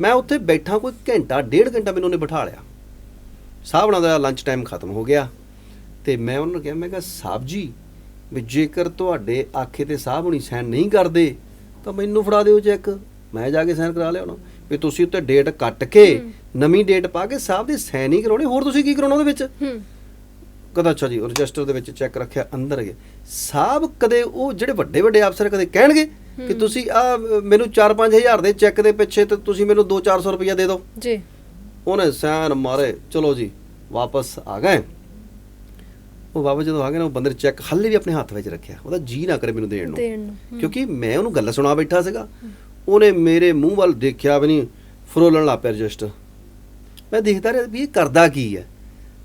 ਮੈਂ ਉੱਥੇ ਬੈਠਾ ਕੋਈ ਘੰਟਾ ਡੇਢ ਘੰਟਾ ਮੈਨੂੰ ਉਹਨੇ ਬਿਠਾ ਲਿਆ। ਸਾਹਿਬ ਨਾਲ ਦਾ ਲੰਚ ਟਾਈਮ ਖਤਮ ਹੋ ਗਿਆ। ਤੇ ਮੈਂ ਉਹਨਾਂ ਨੂੰ ਕਿਹਾ ਮੈਂ ਕਿਹਾ ਸਾਹਿਬ ਜੀ ਵੀ ਜੇਕਰ ਤੁਹਾਡੇ ਆਖੇ ਤੇ ਸਾਹਿਬ ਹੁਣੀ ਸਾਈਨ ਨਹੀਂ ਕਰਦੇ ਤਾਂ ਮੈਨੂੰ ਫੜਾ ਦਿਓ ਚੈੱਕ। ਮੈਂ ਜਾ ਕੇ ਸਾਈਨ ਕਰਾ ਲਿਆ ਉਹਨਾਂ। ਵੀ ਤੁਸੀਂ ਉੱਤੇ ਡੇਟ ਕੱਟ ਕੇ ਨਵੀਂ ਡੇਟ ਪਾ ਕੇ ਸਾਹਿਬ ਦੇ ਸਾਈਨ ਹੀ ਕਰਾਉਣੇ ਹੋਰ ਤੁਸੀਂ ਕੀ ਕਰਾਉਣਾ ਉਹਦੇ ਵਿੱਚ? ਹੂੰ। ਕਦਾ ਅੱਛਾ ਜੀ? ਰਜਿਸਟਰ ਦੇ ਵਿੱਚ ਚੈੱਕ ਰੱਖਿਆ ਅੰਦਰ ਗਏ। ਸਾਹਿਬ ਕਦੇ ਉਹ ਜਿਹੜੇ ਵੱਡੇ ਵੱਡੇ ਅਫਸਰ ਕਦੇ ਕਹਿਣਗੇ ਕਿ ਤੁਸੀਂ ਆ ਮੈਨੂੰ 4-5000 ਦੇ ਚੈੱਕ ਦੇ ਪਿੱਛੇ ਤੇ ਤੁਸੀਂ ਮੈਨੂੰ 2-400 ਰੁਪਇਆ ਦੇ ਦਿਓ। ਜੀ। ਉਹਨੇ ਸੈਨ ਮਾਰੇ ਚਲੋ ਜੀ ਵਾਪਸ ਆ ਗਏ। ਉਹ ਵਾਪਸ ਜਦੋਂ ਆ ਗਏ ਨਾ ਉਹ ਬੰਦੇ ਨੇ ਚੈੱਕ ਹੱਲੇ ਵੀ ਆਪਣੇ ਹੱਥ ਵਿੱਚ ਰੱਖਿਆ। ਉਹਦਾ ਜੀ ਨਾ ਕਰੇ ਮੈਨੂੰ ਦੇਣ ਨੂੰ। ਕਿਉਂਕਿ ਮੈਂ ਉਹਨੂੰ ਗੱਲ ਸੁਣਾ ਬੈਠਾ ਸੀਗਾ। ਉਹਨੇ ਮੇਰੇ ਮੂੰਹ ਵੱਲ ਦੇਖਿਆ ਵੀ ਨਹੀਂ ਫਰੋਲਣ ਲੱਗ ਪਿਆ ਰਜਿਸਟਰ। ਮੈਂ ਦੇਖਦਾ ਰਿਹਾ ਵੀ ਇਹ ਕਰਦਾ ਕੀ ਹੈ?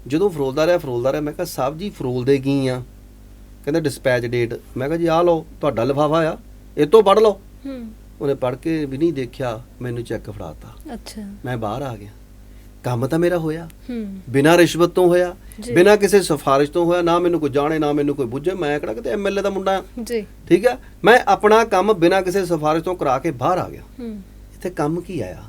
ਜਦੋਂ ਫਰੋਲਦਾ ਰਿਹਾ ਫਰੋਲਦਾ ਰਿਹਾ ਮੈਂ ਕਿਹਾ ਸਾਹਿਬ ਜੀ ਫਰੋਲਦੇ ਕੀ ਆ? ਕਹਿੰਦਾ ਡਿਸਪੈਚ ਡੇਟ। ਮੈਂ ਕਿਹਾ ਜੀ ਆਹ ਲਓ ਤੁਹਾਡਾ ਲਿਫਾਫਾ ਆ ਇਹ ਤੋਂ ਪੜ੍ਹ ਲਓ। ਹੂੰ। ਉਹਨੇ ਪੜ੍ਹ ਕੇ ਵੀ ਨਹੀਂ ਦੇਖਿਆ ਮੈਨੂੰ ਚੈੱਕ ਫੜਾਤਾ। ਅੱਛਾ। ਮੈਂ ਬਾਹਰ ਆ ਗਿਆ। ਕੰਮ ਤਾਂ ਮੇਰਾ ਹੋਇਆ। ਹੂੰ। ਬਿਨਾਂ ਰਿਸ਼ਵਤ ਤੋਂ ਹੋਇਆ। ਬਿਨਾਂ ਕਿਸੇ ਸਿਫਾਰਿਸ਼ ਤੋਂ ਹੋਇਆ ਨਾ ਮੈਨੂੰ ਕੋਈ ਜਾਣੇ ਨਾ ਮੈਨੂੰ ਕੋਈ ਬੁੱਝੇ। ਮੈਂ ਕਿਹੜਾ ਕਿਤੇ ਐਮਐਲਏ ਦਾ ਮੁੰਡਾ ਆ? ਜੀ। ਠੀਕ ਹੈ ਮੈਂ ਆਪਣਾ ਕੰਮ ਬਿਨਾਂ ਕਿਸੇ ਸਿਫਾਰਿਸ਼ ਤੋਂ ਕਰਾ ਕੇ ਬਾਹਰ ਆ ਗਿਆ। ਹੂੰ। ਇੱਥੇ ਕੰਮ ਕੀ ਆਇਆ?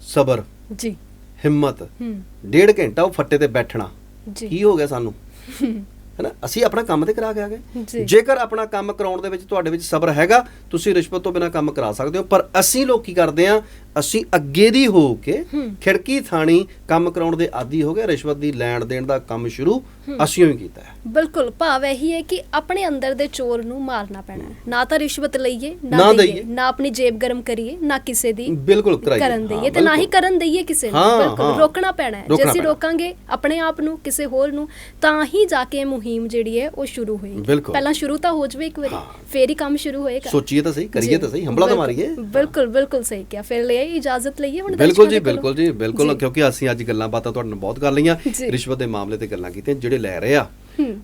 ਸਬਰ। ਜੀ। ਹਿੰਮਤ। ਹੂੰ। ਡੇਢ ਘੰਟਾ ਉਹ ਫੱਟੇ ਤੇ ਬੈਠਣਾ। ਜੀ। ਕੀ ਹੋ ਗਿਆ ਸਾਨੂੰ? ਹੈਨਾ ਅਸੀਂ ਆਪਣਾ ਕੰਮ ਤੇ ਕਰਾ ਕੇ ਆ। ਗਏ ਜੇਕਰ ਆਪਣਾ ਕੰਮ ਕਰਾਉਣ ਦੇ ਵਿੱਚ ਤੁਹਾਡੇ ਵਿੱਚ ਸਬਰ ਹੈਗਾ ਤੁਸੀਂ ਰਿਸ਼ਵਤ ਤੋਂ ਬਿਨਾਂ ਕੰਮ ਕਰਾ ਸਕਦੇ ਹੋ ਪਰ ਅਸੀਂ ਲੋਕ ਕੀ ਕਰਦੇ ਆ ਅਸੀਂ ਅੱਗੇ ਦੀ ਹੋ ਕੇ। ਖਿੜਕੀ ਥਾਣੀ ਕੰਮ ਕਰਾਉਣ ਦੇ ਆਦੀ ਹੋ ਗਏ ਰਿਸ਼ਵਤ ਦੀ ਲੈਣ ਦੇਣ ਦਾ ਕੰਮ ਸ਼ੁਰੂ ਅਸੀਂ ਹੀ ਕੀਤਾ ਹੈ ਬਿਲਕੁਲ ਭਾਵ ਇਹੀ ਹੈ ਕਿ ਆਪਣੇ ਅੰਦਰ ਦੇ ਚੋਰ ਨੂੰ ਮਾਰਨਾ ਪੈਣਾ ਨਾ ਤਾਂ ਰਿਸ਼ਵਤ ਲਈਏ ਨਾ ਦਈਏ। ਨਾ ਆਪਣੀ ਜੇਬ ਗਰਮ ਕਰੀਏ ਨਾ ਕਿਸੇ ਦੀ ਬਿਲਕੁਲ ਕਰਨ ਦਈਏ ਤੇ ਨਾ ਹੀ। ਕਰਨ ਦਈਏ ਕਿਸੇ ਨੂੰ ਬਿਲਕੁਲ। ਰੋਕਣਾ ਪੈਣਾ ਹੈ ਜੇ ਅਸੀਂ। ਰੋਕਾਂਗੇ ਆਪਣੇ ਆਪ ਨੂੰ ਕਿਸੇ ਹੋਰ ਨੂੰ ਤਾਂ ਹੀ ਜਾ ਕੇ ਇਹ ਮੁਹਿੰਮ ਜਿਹੜੀ ਹੈ ਉਹ ਸ਼ੁਰੂ ਹੋਏਗੀ। ਪਹਿਲਾਂ ਸ਼ੁਰੂ ਤਾਂ ਹੋ ਜਵੇ ਇੱਕ ਵਾਰੀ। ਫੇਰ ਹੀ ਕੰਮ ਸ਼ੁਰੂ ਹੋਏਗਾ ਸੋਚੀਏ ਤਾਂ ਸਹੀ ਕਰੀਏ ਤਾਂ ਸਹੀ ਹੰਬਲਾ ਤਾਂ ਮਾਰੀਏ ਬਿਲਕੁਲ ਬਿਲਕੁਲ ਸਹੀ ਕਿਹਾ ਫਿਰ ਲੈ ਆਈ ਇਜਾਜ਼ਤ ਲਈਏ ਹੁਣ ਬਿਲਕੁਲ ਜੀ। ਬਿਲਕੁਲ ਜੀ ਬਿਲਕੁਲ। ਕਿਉਂਕਿ ਅਸੀਂ ਅੱਜ ਗੱਲਾਂ ਬਾਤਾਂ ਤੁਹਾਡੇ ਨਾਲ ਬਹੁਤ ਕਰ ਲਈਆਂ। ਰਿਸ਼ਵਤ ਦੇ ਮਾਮਲੇ ਤੇ ਗੱਲਾਂ ਕੀਤੀਆਂ ਜਿਹੜੇ ਲੈ ਰਹੇ ਆ।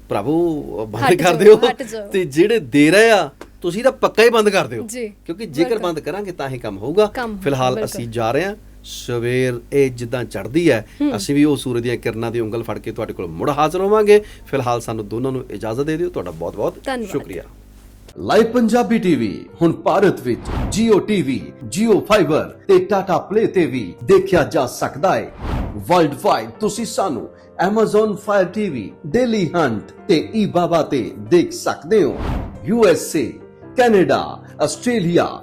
ਪ੍ਰਭੂ ਬੰਦ ਕਰ ਦਿਓ। ਤੇ ਜਿਹੜੇ ਦੇ ਰਹੇ ਆ ਤੁਸੀਂ ਤਾਂ ਪੱਕਾ ਹੀ ਬੰਦ ਕਰ ਦਿਓ ਕਿਉਂਕਿ ਜੇਕਰ। ਬੰਦ ਕਰਾਂਗੇ ਤਾਂ ਹੀ ਕੰਮ ਹੋਊਗਾ ਫਿਲਹਾਲ। ਅਸੀਂ ਜਾ ਰਹੇ ਹਾਂ ਸਵੇਰ ਇਹ ਜਿੱਦਾਂ ਚੜ੍ਹਦੀ ਹੈ। ਅਸੀਂ ਵੀ ਉਹ ਸੂਰਜ ਦੀਆਂ ਕਿਰਨਾਂ ਦੀ ਉਂਗਲ ਫੜ ਕੇ ਤੁਹਾਡੇ ਕੋਲ ਮੁੜ ਹਾਜ਼ਰ ਹੋਵਾਂਗੇ। ਫਿਲਹਾਲ ਸਾਨੂੰ ਦੋਨਾਂ ਨੂੰ ਇਜਾਜ਼ਤ ਦੇ ਦਿਓ। ਤੁਹਾਡਾ ਬਹੁਤ ਬਹੁਤ ਧੰਨਵਾਦ। ਸ਼ੁਕਰੀਆ। ਲਾਈਵ ਪੰਜਾਬੀ ਟੀਵੀ ਹੁਣ ਭਾਰਤ ਵਿੱਚ Jio TV, Jio Fiber ਤੇ Tata Play ਤੇ ਵੀ ਦੇਖਿਆ ਜਾ ਸਕਦਾ ਹੈ। ਵਰਲਡ ਵਾਈਡ ਤੁਸੀਂ ਸਾਨੂੰ Amazon Fire TV, Daily Hunt ਤੇ eBaba ਤੇ ਦੇਖ ਸਕਦੇ ਹੋ। USA, Canada, Australia,